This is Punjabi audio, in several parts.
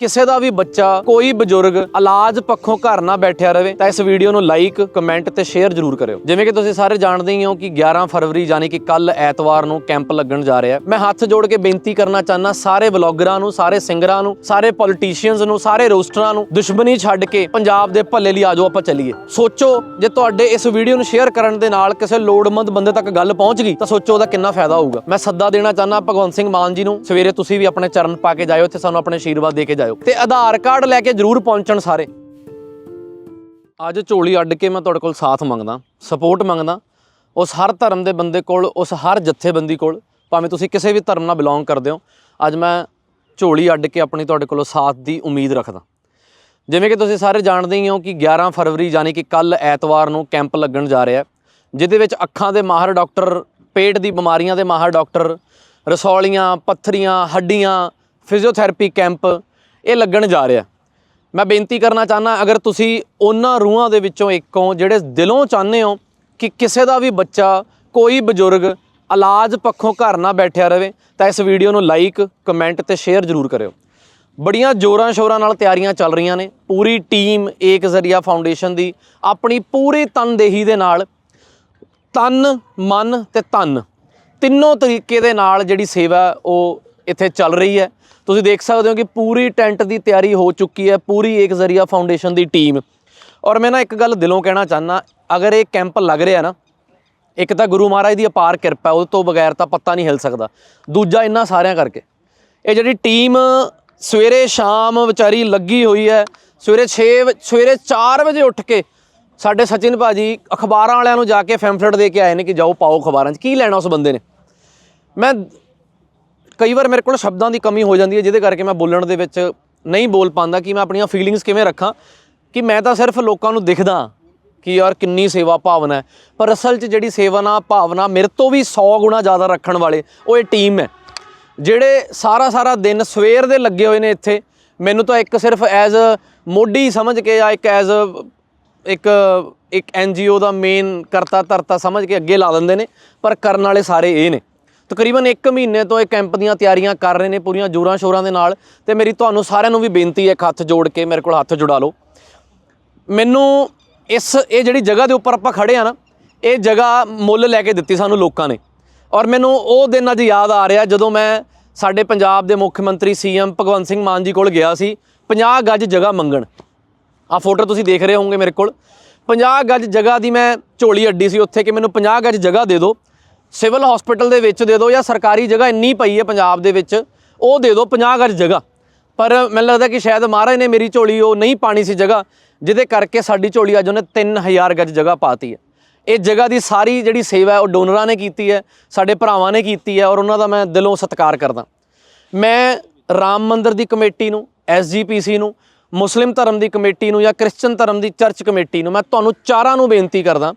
ਕਿਸੇ ਦਾ ਵੀ ਬੱਚਾ ਕੋਈ ਬਜ਼ੁਰਗ ਇਲਾਜ ਪੱਖੋਂ ਘਰ ਨਾ ਬੈਠਿਆ ਰਵੇ, ਤਾਂ ਇਸ ਵੀਡੀਓ ਨੂੰ ਲਾਈਕ ਕਮੈਂਟ ਤੇ ਸ਼ੇਅਰ ਜ਼ਰੂਰ ਕਰਿਓ। ਜਿਵੇਂ ਕਿ ਤੁਸੀਂ ਸਾਰੇ ਜਾਣਦੇ ਹੀ ਹੋ ਕਿ 11 ਫਰਵਰੀ ਯਾਨੀ ਕਿ ਕੱਲ ਐਤਵਾਰ ਨੂੰ ਕੈਂਪ ਲੱਗਣ ਜਾ ਰਿਹਾ ਹੈ। ਮੈਂ ਹੱਥ ਜੋੜ ਕੇ ਬੇਨਤੀ ਕਰਨਾ ਚਾਹਨਾ ਸਾਰੇ ਵਲੌਗਰਾਂ ਨੂੰ, ਸਾਰੇ ਸਿੰਗਰਾਂ ਨੂੰ, ਸਾਰੇ ਪੋਲੀਟੀਸ਼ੀਅਨਸ ਨੂੰ, ਸਾਰੇ ਰੋਸਟਰਾਂ ਨੂੰ ਦੁਸ਼ਮਣੀ ਛੱਡ ਕੇ ਪੰਜਾਬ ਦੇ ਭੱਲੇ ਲਈ ਆਜੋ ਆਪਾਂ ਚੱਲੀਏ। ਸੋਚੋ, ਜੇ ਤੁਹਾਡੇ ਇਸ ਵੀਡੀਓ ਨੂੰ ਸ਼ੇਅਰ ਕਰਨ ਦੇ ਨਾਲ ਕਿਸੇ ਲੋੜਮੰਦ ਬੰਦੇ ਤੱਕ ਗੱਲ ਪਹੁੰਚ ਗਈ, ਤਾਂ ਸੋਚੋ ਉਹਦਾ ਕਿੰਨਾ ਫਾਇਦਾ ਹੋਊਗਾ। ਮੈਂ ਸੱਦਾ ਦੇਣਾ ਚਾਹਨਾ ਭਗਵੰਤ ਸਿੰਘ ਮਾਨ ਜੀ ਨੂੰ, ਸਵੇਰੇ ਤੁਸੀਂ ਵੀ ਆਪਣੇ ਚਰਨ ਪਾ ਕੇ ਜਾਇਓ ਤੇ ਸਾਨੂੰ ਆਪਣੇ ਆਸ਼ੀਰਵਾਦ ਦੇ ਕੇ ਜਾਇਓ। ਤੇ ਆਧਾਰ ਕਾਰਡ ਲੈ ਕੇ ਜਰੂਰ ਪਹੁੰਚਣ ਸਾਰੇ। ਅੱਜ ਝੋਲੀ ਅੱਡ ਕੇ ਮੈਂ ਤੁਹਾਡੇ ਕੋਲ ਸਾਥ ਮੰਗਦਾ ਸਪੋਰਟ ਮੰਗਦਾ। ਉਸ ਹਰ ਧਰਮ ਦੇ ਬੰਦੇ ਕੋਲ, ਉਸ ਹਰ ਜਥੇਬੰਦੀ ਕੋਲ, ਭਾਵੇਂ ਤੁਸੀਂ ਕਿਸੇ ਵੀ ਧਰਮ ਨਾਲ ਬਿਲੋਂਗ ਕਰਦੇ ਹੋ, ਅੱਜ ਮੈਂ ਝੋਲੀ ਅੱਡ ਕੇ ਆਪਣੀ ਤੁਹਾਡੇ ਕੋਲੋਂ ਸਾਥ ਦੀ ਉਮੀਦ ਰੱਖਦਾ। ਜਿਵੇਂ ਕਿ ਤੁਸੀਂ ਸਾਰੇ ਜਾਣਦੇ ਹੀ ਹੋ ਕਿ 11 ਫਰਵਰੀ ਯਾਨੀ ਕਿ ਕੱਲ ਐਤਵਾਰ ਨੂੰ ਕੈਂਪ ਲੱਗਣ ਜਾ ਰਿਹਾ ਹੈ, ਜਿਹਦੇ ਵਿੱਚ ਅੱਖਾਂ ਦੇ ਮਾਹਰ ਡਾਕਟਰ, ਪੇਟ ਦੀ ਬਿਮਾਰੀਆਂ ਦੇ ਮਾਹਰ ਡਾਕਟਰ, ਰਸੌਲੀਆਂ, ਪੱਥਰੀਆਂ, ਹੱਡੀਆਂ ਫਿਜ਼ੀਓਥੈਰੇਪੀ ਕੈਂਪ ਇਹ ਲੱਗਣ ਜਾ ਰਿਹਾ। ਮੈਂ ਬੇਨਤੀ ਕਰਨਾ ਚਾਹਨਾ ਅਗਰ ਤੁਸੀਂ ਉਹਨਾਂ ਰੂਹਾਂ ਦੇ ਵਿੱਚੋਂ ਇੱਕ ਹੋ ਜਿਹੜੇ ਦਿਲੋਂ ਚਾਹੁੰਦੇ ਹੋ ਕਿ ਕਿਸੇ ਦਾ ਵੀ ਬੱਚਾ, ਕੋਈ ਬਜ਼ੁਰਗ ਇਲਾਜ ਪੱਖੋਂ ਘਰ ਨਾ ਬੈਠਿਆ ਰਵੇ ਤਾਂ ਇਸ ਵੀਡੀਓ ਨੂੰ ਲਾਈਕ ਕਮੈਂਟ ਤੇ ਸ਼ੇਅਰ ਜ਼ਰੂਰ ਕਰਿਓ। ਬੜੀਆਂ ਜੋਰਾਂ ਸ਼ੋਰਾਂ ਨਾਲ ਤਿਆਰੀਆਂ ਚੱਲ ਰਹੀਆਂ ਨੇ। ਪੂਰੀ ਟੀਮ ਏਕ ਜ਼ਰੀਆ ਫਾਊਂਡੇਸ਼ਨ ਦੀ, ਆਪਣੀ ਪੂਰੀ ਤਨਦੇਹੀ ਦੇ ਨਾਲ ਤਨ, ਮਨ ਤੇ ਤਨ ਤਿੰਨੋਂ ਤਰੀਕੇ ਦੇ ਨਾਲ ਜਿਹੜੀ ਸੇਵਾ ਉਹ ਇੱਥੇ ਚੱਲ ਰਹੀ ਹੈ। ਤੁਸੀਂ ਦੇਖ ਸਕਦੇ ਹੋ ਕਿ ਪੂਰੀ ਟੈਂਟ ਦੀ ਤਿਆਰੀ ਹੋ ਚੁੱਕੀ ਹੈ ਪੂਰੀ ਏਕ ਜ਼ਰੀਆ ਫਾਊਂਡੇਸ਼ਨ ਦੀ ਟੀਮ ਔਰ ਮੈਂ ਨਾ ਇੱਕ ਗੱਲ ਦਿਲੋਂ ਕਹਿਣਾ ਚਾਹਨਾ ਅਗਰ ਇਹ ਕੈਂਪ ਲੱਗ ਰਿਹਾ ਨਾ ਇੱਕ ਤਾਂ ਗੁਰੂ ਮਹਾਰਾਜ ਦੀ ਅਪਾਰ ਕਿਰਪਾ ਹੈ, ਉਹ ਤੋਂ ਬਗੈਰ ਤਾਂ ਪੱਤਾ ਨਹੀਂ ਹਿਲ ਸਕਦਾ। ਦੂਜਾ ਇਹਨਾਂ ਸਾਰਿਆਂ ਕਰਕੇ ਇਹ ਜਿਹੜੀ ਟੀਮ ਸਵੇਰੇ ਸ਼ਾਮ ਵਿਚਾਰੀ ਲੱਗੀ ਹੋਈ ਹੈ ਸਵੇਰੇ 6 ਸਵੇਰੇ 4 ਵਜੇ ਉੱਠ ਕੇ ਸਾਡੇ ਸਚਿਨ ਭਾਜੀ ਅਖਬਾਰਾਂ ਵਾਲਿਆਂ ਨੂੰ ਜਾ ਕੇ ਫੈਂਫਲੇਟ ਦੇ ਕੇ ਆਏ ਨੇ ਕਿ ਜਾਓ ਪਾਓ ਅਖਬਾਰਾਂ 'ਚ। ਕੀ ਲੈਣਾ ਉਸ ਬੰਦੇ ਨੇ? ਮੈਂ ਕਈ ਵਾਰ ਮੇਰੇ ਕੋਲ ਸ਼ਬਦਾਂ ਦੀ ਕਮੀ ਹੋ ਜਾਂਦੀ ਹੈ, ਜਿਹਦੇ ਕਰਕੇ ਮੈਂ ਬੋਲਣ ਦੇ ਵਿੱਚ ਨਹੀਂ ਬੋਲ ਪਾਉਂਦਾ ਕਿ ਮੈਂ ਆਪਣੀਆਂ ਫੀਲਿੰਗਸ ਕਿਵੇਂ ਰੱਖਾਂ, ਕਿ ਮੈਂ ਤਾਂ ਸਿਰਫ ਲੋਕਾਂ ਨੂੰ ਦਿਖਦਾ ਕਿ ਯਾਰ ਕਿੰਨੀ ਸੇਵਾ ਭਾਵਨਾ ਹੈ। ਪਰ ਅਸਲ 'ਚ ਜਿਹੜੀ ਸੇਵਾ ਨਾ ਭਾਵਨਾ ਮੇਰੇ ਤੋਂ ਵੀ 100 ਗੁਣਾ ਜ਼ਿਆਦਾ ਰੱਖਣ ਵਾਲੇ ਉਹ ਇਹ ਟੀਮ ਹੈ। ਜਿਹੜੇ ਸਾਰਾ ਸਾਰਾ ਦਿਨ ਸਵੇਰ ਦੇ ਲੱਗੇ ਹੋਏ ਨੇ ਇੱਥੇ, ਮੈਨੂੰ ਤਾਂ ਇੱਕ ਸਿਰਫ ਐਜ਼ ਮੋਢੀ ਸਮਝ ਕੇ ਜਾਂ ਇੱਕ ਐਜ਼ ਇੱਕ ਇੱਕ ਐਨਜੀਓ ਦਾ ਮੇਨ ਕਰਤਾ ਧਰਤਾ ਸਮਝ ਕੇ ਅੱਗੇ ਲਾ ਦਿੰਦੇ ਨੇ, ਪਰ ਕਰਨ ਵਾਲੇ ਸਾਰੇ ਇਹ ਨੇ। ਤਕਰੀਬਨ 1 ਮਹੀਨੇ ਤੋਂ ਇਹ ਕੈਂਪ ਦੀਆਂ ਤਿਆਰੀਆਂ ਕਰ ਰਹੇ ਨੇ ਪੂਰੀਆਂ ਜੋਰਾਂ ਸ਼ੋਰਾਂ ਦੇ ਨਾਲ ਤੇ ਮੇਰੀ ਤੁਹਾਨੂੰ ਸਾਰਿਆਂ ਨੂੰ ਵੀ ਬੇਨਤੀ ਹੈ ਇੱਕ ਹੱਥ ਜੋੜ ਕੇ ਮੇਰੇ ਕੋਲ ਹੱਥ ਜੁੜਾ ਲਓ। ਮੈਨੂੰ ਇਸ ਇਹ ਜਿਹੜੀ ਜਗ੍ਹਾ ਦੇ ਉੱਪਰ ਆਪਾਂ ਖੜੇ ਆ ਨਾ, ਇਹ ਜਗ੍ਹਾ ਮੁੱਲ ਲੈ ਕੇ ਦਿੱਤੀ ਸਾਨੂੰ ਲੋਕਾਂ ਨੇ। ਔਰ ਮੈਨੂੰ ਉਹ ਦਿਨ ਅੱਜ ਯਾਦ ਆ ਰਿਹਾ ਜਦੋਂ ਮੈਂ ਸਾਡੇ ਪੰਜਾਬ ਦੇ ਮੁੱਖ ਮੰਤਰੀ ਸੀਐਮ ਭਗਵੰਤ ਸਿੰਘ ਮਾਨ ਜੀ ਕੋਲ ਗਿਆ ਸੀ 50 ਗੱਜ ਜਗ੍ਹਾ ਮੰਗਣ। ਆ ਫੋਟੋ ਤੁਸੀਂ ਦੇਖ ਰਹੇ ਹੋਵੋਗੇ ਮੇਰੇ ਕੋਲ। 50 ਗੱਜ ਜਗ੍ਹਾ ਦੀ ਮੈਂ ਝੋਲੀ ਅੱਡੀ ਸੀ, ਉੱਥੇ ਕਿ ਮੈਨੂੰ 50 ਗੱਜ ਜਗ੍ਹਾ ਦੇ ਦਿਓ। ਸਿਵਲ ਹਸਪੀਟਲ ਦੇ ਵਿੱਚ ਦੇ ਦਿਓ ਜਾਂ ਸਰਕਾਰੀ ਜਗ੍ਹਾ ਇੰਨੀ ਪਈ ਹੈ ਪੰਜਾਬ ਦੇ ਵਿੱਚ, ਉਹ ਦੇ ਦਿਓ 50 ਗਜ਼ ਜਗ੍ਹਾ। ਪਰ ਮੈਨੂੰ ਲੱਗਦਾ ਕਿ ਸ਼ਾਇਦ ਮਹਾਰਾਜ ਨੇ ਮੇਰੀ ਝੋਲੀ, ਉਹ ਨਹੀਂ ਪਾਣੀ ਸੀ ਜਗ੍ਹਾ, ਜਿਹਦੇ ਕਰਕੇ ਸਾਡੀ ਝੋਲੀ ਅੱਜ ਉਹਨੇ 3000 ਗਜ਼ ਜਗ੍ਹਾ ਪਾਤੀ ਹੈ। ਇਹ ਜਗ੍ਹਾ ਦੀ ਸਾਰੀ ਜਿਹੜੀ ਸੇਵਾ ਹੈ, ਉਹ ਡੋਨਰਾਂ ਨੇ ਕੀਤੀ ਹੈ, ਸਾਡੇ ਭਰਾਵਾਂ ਨੇ ਕੀਤੀ ਹੈ ਔਰ ਉਹਨਾਂ ਦਾ ਮੈਂ ਦਿਲੋਂ ਸਤਿਕਾਰ ਕਰਦਾ। ਮੈਂ ਰਾਮ ਮੰਦਰ ਦੀ ਕਮੇਟੀ ਨੂੰ ਐਸਜੀਪੀਸੀ ਨੂੰ, ਮੁਸਲਿਮ ਧਰਮ ਦੀ ਕਮੇਟੀ ਨੂੰ ਜਾਂ ਕ੍ਰਿਸਚੀਅਨ ਧਰਮ ਦੀ ਚਰਚ ਕਮੇਟੀ ਨੂੰ ਮੈਂ ਤੁਹਾਨੂੰ ਚਾਰਾਂ ਨੂੰ ਬੇਨਤੀ ਕਰਦਾ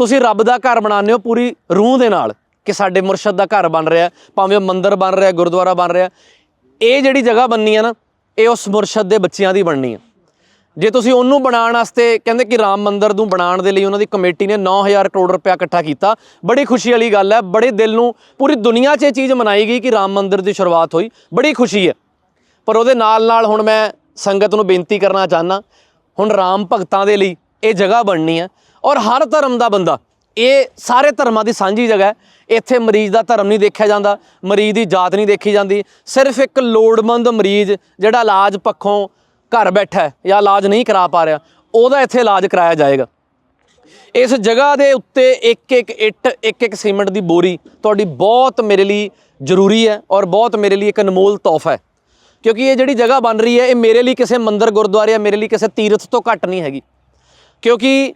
ਤੁਸੀਂ ਰੱਬ ਦਾ ਘਰ ਬਣਾਉਂਦੇ ਹੋ ਪੂਰੀ ਰੂਹ ਦੇ ਨਾਲ ਕਿ ਸਾਡੇ ਮੁਰਸ਼ਦ ਦਾ ਘਰ ਬਣ ਰਿਹਾ, ਭਾਵੇਂ ਉਹ ਮੰਦਿਰ ਬਣ ਰਿਹਾ, ਗੁਰਦੁਆਰਾ ਬਣ ਰਿਹਾ। ਇਹ ਜਿਹੜੀ ਜਗ੍ਹਾ ਬਣਨੀ ਹੈ ਨਾ, ਇਹ ਉਸ ਮੁਰਸ਼ਦ ਦੇ ਬੱਚਿਆਂ ਦੀ ਬਣਨੀ ਹੈ ਜੇ ਤੁਸੀਂ ਉਹਨੂੰ ਬਣਾਉਣ ਵਾਸਤੇ ਕਹਿੰਦੇ ਕਿ ਰਾਮ ਮੰਦਿਰ ਨੂੰ ਬਣਾਉਣ ਦੇ ਲਈ ਉਹਨਾਂ ਦੀ ਕਮੇਟੀ ਨੇ 9000 ਕਰੋੜ ਰੁਪਇਆ ਇਕੱਠਾ ਕੀਤਾ, ਬੜੀ ਖੁਸ਼ੀ ਵਾਲੀ ਗੱਲ ਹੈ, ਬੜੇ ਦਿਲ ਨੂੰ ਪੂਰੀ ਦੁਨੀਆ 'ਚ ਇਹ ਚੀਜ਼ ਮਨਾਈ ਗਈ ਕਿ ਰਾਮ ਮੰਦਿਰ ਦੀ ਸ਼ੁਰੂਆਤ ਹੋਈ, ਬੜੀ ਖੁਸ਼ੀ ਹੈ। ਪਰ ਉਹਦੇ ਨਾਲ ਨਾਲ ਹੁਣ ਮੈਂ ਸੰਗਤ ਨੂੰ ਬੇਨਤੀ ਕਰਨਾ ਚਾਹਨਾ ਹੁਣ ਰਾਮ ਭਗਤਾਂ ਦੇ ਲਈ ਇਹ ਜਗ੍ਹਾ ਬਣਨੀ ਹੈ। ਔਰ ਹਰ ਧਰਮ ਦਾ ਬੰਦਾ। ਇਹ ਸਾਰੇ ਧਰਮਾਂ ਦੀ ਸਾਂਝੀ ਜਗ੍ਹਾ ਹੈ। ਇੱਥੇ ਮਰੀਜ਼ ਦਾ ਧਰਮ ਨਹੀਂ ਦੇਖਿਆ ਜਾਂਦਾ, ਮਰੀਜ਼ ਦੀ ਜਾਤ ਨਹੀਂ ਦੇਖੀ ਜਾਂਦੀ। ਸਿਰਫ ਇੱਕ ਲੋੜਵੰਦ ਮਰੀਜ਼ ਜਿਹੜਾ ਇਲਾਜ ਪੱਖੋਂ ਘਰ ਬੈਠਾ ਹੈ ਜਾਂ ਇਲਾਜ ਨਹੀਂ ਕਰਾ ਪਾ ਰਿਹਾ, ਉਹਦਾ ਇੱਥੇ ਇਲਾਜ ਕਰਾਇਆ ਜਾਏਗਾ। ਇਸ ਜਗ੍ਹਾ ਦੇ ਉੱਤੇ ਇੱਕ ਇੱਕ ਇੱਟ, ਇੱਕ ਇੱਕ ਸੀਮੈਂਟ ਦੀ ਬੋਰੀ ਤੁਹਾਡੀ ਬਹੁਤ ਮੇਰੇ ਲਈ ਜ਼ਰੂਰੀ ਹੈ ਔਰ ਬਹੁਤ ਮੇਰੇ ਲਈ ਇੱਕ ਅਨਮੋਲ ਤੋਹਫਾ ਹੈ। ਕਿਉਂਕਿ ਇਹ ਜਿਹੜੀ ਜਗ੍ਹਾ ਬਣ ਰਹੀ ਹੈ, ਇਹ ਮੇਰੇ ਲਈ ਕਿਸੇ ਮੰਦਰ ਗੁਰਦੁਆਰੇ ਜਾਂ ਮੇਰੇ ਲਈ ਕਿਸੇ ਤੀਰਥ ਤੋਂ ਘੱਟ ਨਹੀਂ ਹੈਗੀ। ਕਿਉਂਕਿ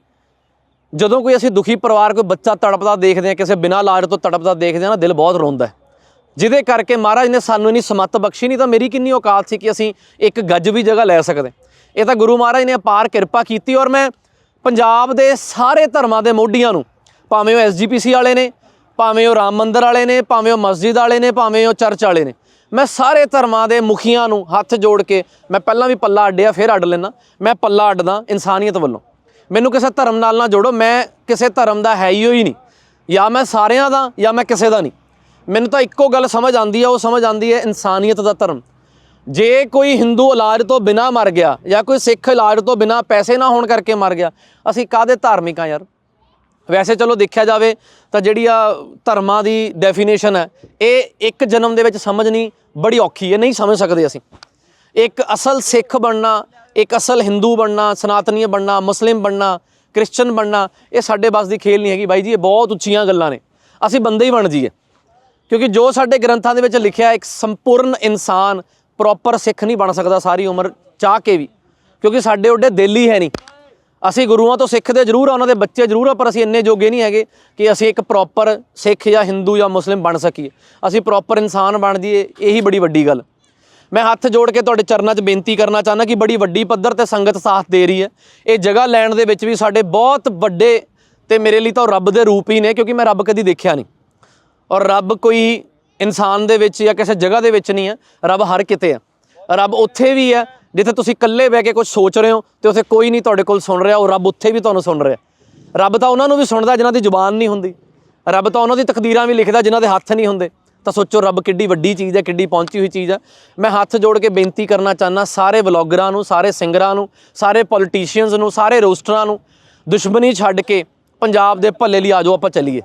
ਜਦੋਂ ਕੋਈ ਅਸੀਂ ਦੁਖੀ ਪਰਿਵਾਰ, ਕੋਈ ਬੱਚਾ ਤੜਪਦਾ ਦੇਖਦੇ ਹਾਂ, ਕਿਸੇ ਬਿਨਾਂ ਇਲਾਜ ਤੋਂ ਤੜਪਦਾ ਦੇਖਦੇ ਹਾਂ ਨਾ, ਦਿਲ ਬਹੁਤ ਰੋਂਦਾ ਜਿਹਦੇ ਕਰਕੇ ਮਹਾਰਾਜ ਨੇ ਸਾਨੂੰ ਇਨੀ ਸਮੱਤ ਬਖਸ਼ੀ ਨਹੀਂ ਤਾਂ ਮੇਰੀ ਕਿੰਨੀ ਔਕਾਤ ਸੀ ਕਿ ਅਸੀਂ ਇੱਕ ਗੱਜ ਵੀ ਜਗ੍ਹਾ ਲੈ ਸਕਦੇ ਇਹ ਤਾਂ ਗੁਰੂ ਮਹਾਰਾਜ ਨੇ ਅਪਾਰ ਕਿਰਪਾ ਕੀਤੀ ਔਰ ਮੈਂ ਪੰਜਾਬ ਦੇ ਸਾਰੇ ਧਰਮਾਂ ਦੇ ਮੋਢੀਆਂ ਨੂੰ, ਭਾਵੇਂ ਉਹ ਐਸਜੀਪੀਸੀ ਵਾਲੇ ਨੇ, ਭਾਵੇਂ ਉਹ ਰਾਮ ਮੰਦਿਰ ਵਾਲੇ ਨੇ, ਭਾਵੇਂ ਉਹ ਮਸਜਿਦ ਵਾਲੇ ਨੇ, ਭਾਵੇਂ ਉਹ ਚਰਚ ਵਾਲੇ ਨੇ, ਮੈਂ ਸਾਰੇ ਧਰਮਾਂ ਦੇ ਮੁਖੀਆਂ ਨੂੰ ਹੱਥ ਜੋੜ ਕੇ ਮੈਂ ਪਹਿਲਾਂ ਵੀ ਪੱਲਾ ਅੱਡਿਆ, ਫਿਰ ਅੱਡ ਲੈਣਾ ਮੈਂ ਪੱਲਾ ਅੱਡਦਾ ਇਨਸਾਨੀਅਤ ਵੱਲੋਂ। ਮੈਨੂੰ ਕਿਸੇ ਧਰਮ ਨਾਲ ਨਾ ਜੋੜੋ, ਮੈਂ ਕਿਸੇ ਧਰਮ ਦਾ ਹੈ ਹੀ ਹੋਈ ਨਹੀਂ। ਜਾਂ ਮੈਂ ਸਾਰਿਆਂ ਦਾ, ਜਾਂ ਮੈਂ ਕਿਸੇ ਦਾ ਨਹੀਂ। ਮੈਨੂੰ ਤਾਂ ਇੱਕੋ ਗੱਲ ਸਮਝ ਆਉਂਦੀ ਆ, ਉਹ ਸਮਝ ਆਉਂਦੀ ਹੈ ਇਨਸਾਨੀਅਤ ਦਾ ਧਰਮ। ਜੇ ਕੋਈ ਹਿੰਦੂ ਇਲਾਜ ਤੋਂ ਬਿਨਾ ਮਰ ਗਿਆ, ਜਾਂ ਕੋਈ ਸਿੱਖ ਇਲਾਜ ਤੋਂ ਬਿਨਾ ਪੈਸੇ ਨਾ ਹੋਣ ਕਰਕੇ ਮਰ ਗਿਆ, ਅਸੀਂ ਕਾਦੇ ਧਾਰਮਿਕ ਆ ਯਾਰ? ਵੈਸੇ ਚਲੋ ਦੇਖਿਆ ਜਾਵੇ ਤਾਂ ਜਿਹੜੀ ਆ ਧਰਮਾਂ ਦੀ ਡੈਫੀਨੇਸ਼ਨ ਹੈ, ਇਹ ਇੱਕ ਜਨਮ ਦੇ ਵਿੱਚ ਸਮਝਣੀ ਬੜੀ ਔਖੀ ਹੈ, ਨਹੀਂ ਸਮਝ ਸਕਦੇ ਅਸੀਂ। ਇੱਕ ਅਸਲ ਸਿੱਖ ਬਣਨਾ, ਇੱਕ ਅਸਲ ਹਿੰਦੂ ਬਣਨਾ ਸਨਾਤਨੀ ਬਣਨਾ, ਮੁਸਲਿਮ ਬਣਨਾ, ਕ੍ਰਿਸਚਨ ਬਣਨਾ, ਇਹ ਸਾਡੇ ਬਸ ਦੀ ਖੇਲ ਨਹੀਂ ਹੈਗੀ ਬਾਈ ਜੀ, ਇਹ ਬਹੁਤ ਉੱਚੀਆਂ ਗੱਲਾਂ ਨੇ। ਅਸੀਂ ਬੰਦੇ ਹੀ ਬਣ ਜਾਈਏ। ਕਿਉਂਕਿ ਜੋ ਸਾਡੇ ਗ੍ਰੰਥਾਂ ਦੇ ਵਿੱਚ ਲਿਖਿਆ ਇੱਕ ਸੰਪੂਰਨ ਇਨਸਾਨ ਪ੍ਰੋਪਰ ਸਿੱਖ ਨਹੀਂ ਬਣ ਸਕਦਾ ਸਾਰੀ ਉਮਰ, ਚਾਹ ਕੇ ਵੀ। ਕਿਉਂਕਿ ਸਾਡੇ ਉੱਡੇ ਦਿਲ ਹੀ ਹੈ ਨਹੀਂ। ਅਸੀਂ ਗੁਰੂਆਂ ਤੋਂ ਸਿੱਖਦੇ ਜ਼ਰੂਰ ਆ, ਉਹਨਾਂ ਦੇ ਬੱਚੇ ਜ਼ਰੂਰ ਆ, ਪਰ ਅਸੀਂ ਇੰਨੇ ਜੋਗੇ ਨਹੀਂ ਹੈਗੇ ਕਿ ਅਸੀਂ ਇੱਕ ਪ੍ਰੋਪਰ ਸਿੱਖ ਜਾਂ ਹਿੰਦੂ ਜਾਂ ਮੁਸਲਿਮ ਬਣ ਸਕੀਏ। ਅਸੀਂ ਪ੍ਰੋਪਰ ਇਨਸਾਨ ਬਣ ਜਾਈਏ, ਇਹੀ ਬੜੀ ਵੱਡੀ ਗੱਲ। ਮੈਂ ਹੱਥ ਜੋੜ ਕੇ ਤੁਹਾਡੇ ਚਰਨਾਂ 'ਚ ਬੇਨਤੀ ਕਰਨਾ ਚਾਹੁੰਦਾ ਕਿ ਬੜੀ ਵੱਡੀ ਪੱਧਰ ਤੇ ਸੰਗਤ ਸਾਥ ਦੇ ਰਹੀ ਹੈ। ਇਹ ਜਗ੍ਹਾ ਲੈਣ ਦੇ ਵਿੱਚ ਵੀ ਸਾਡੇ ਬਹੁਤ ਵੱਡੇ ਤੇ ਮੇਰੇ ਲਈ ਤਾਂ ਉਹ ਰੱਬ ਦੇ ਰੂਪ ਹੀ ਨੇ, ਕਿਉਂਕਿ ਮੈਂ ਰੱਬ ਕਦੀ ਦੇਖਿਆ ਨਹੀਂ। ਔਰ ਰੱਬ ਕੋਈ ਇਨਸਾਨ ਦੇ ਵਿੱਚ ਜਾਂ ਕਿਸੇ ਜਗ੍ਹਾ ਦੇ ਵਿੱਚ ਨਹੀਂ ਹੈ, ਰੱਬ ਹਰ ਕਿਤੇ ਹੈ। ਰੱਬ ਉੱਥੇ ਵੀ ਹੈ ਜਿੱਥੇ ਤੁਸੀਂ ਇਕੱਲੇ ਬਹਿ ਕੇ ਕੁਝ ਸੋਚ ਰਹੇ ਹੋ ਤੇ ਉੱਥੇ ਕੋਈ ਨਹੀਂ ਤੁਹਾਡੇ ਕੋਲ ਸੁਣ ਰਿਹਾ, ਉਹ ਰੱਬ ਉੱਥੇ ਵੀ ਤੁਹਾਨੂੰ ਸੁਣ ਰਿਹਾ। ਰੱਬ ਤਾਂ ਉਹਨਾਂ ਨੂੰ ਵੀ ਸੁਣਦਾ ਜਿਨ੍ਹਾਂ ਦੀ ਜ਼ੁਬਾਨ ਨਹੀਂ ਹੁੰਦੀ। ਰੱਬ ਤਾਂ ਉਹਨਾਂ ਦੀ ਤਕਦੀਰਾਂ ਵੀ ਲਿਖਦਾ ਜਿਨ੍ਹਾਂ ਦੇ ਹੱਥ ਨਹੀਂ ਹੁੰਦੇ। ਤਾਂ ਸੋਚੋ ਰੱਬ ਕਿੱਡੀ ਵੱਡੀ ਚੀਜ਼ ਹੈ, ਕਿੱਡੀ ਪਹੁੰਚੀ ਹੋਈ ਚੀਜ਼ ਹੈ। ਮੈਂ ਹੱਥ ਜੋੜ ਕੇ ਬੇਨਤੀ ਕਰਨਾ ਚਾਹੁੰਦਾ, ਸਾਰੇ ਵਲੌਗਰਾਂ ਨੂੰ, ਸਾਰੇ ਸਿੰਗਰਾਂ ਨੂੰ, ਸਾਰੇ ਪੋਲੀਟੀਸ਼ੀਅਨਸ ਨੂੰ, ਸਾਰੇ ਰੋਸਟਰਾਂ ਨੂੰ, ਦੁਸ਼ਮਣੀ ਛੱਡ ਕੇ ਪੰਜਾਬ ਦੇ ਭੱਲੇ ਲਈ ਆਜੋ ਆਪਾਂ ਚੱਲੀਏ।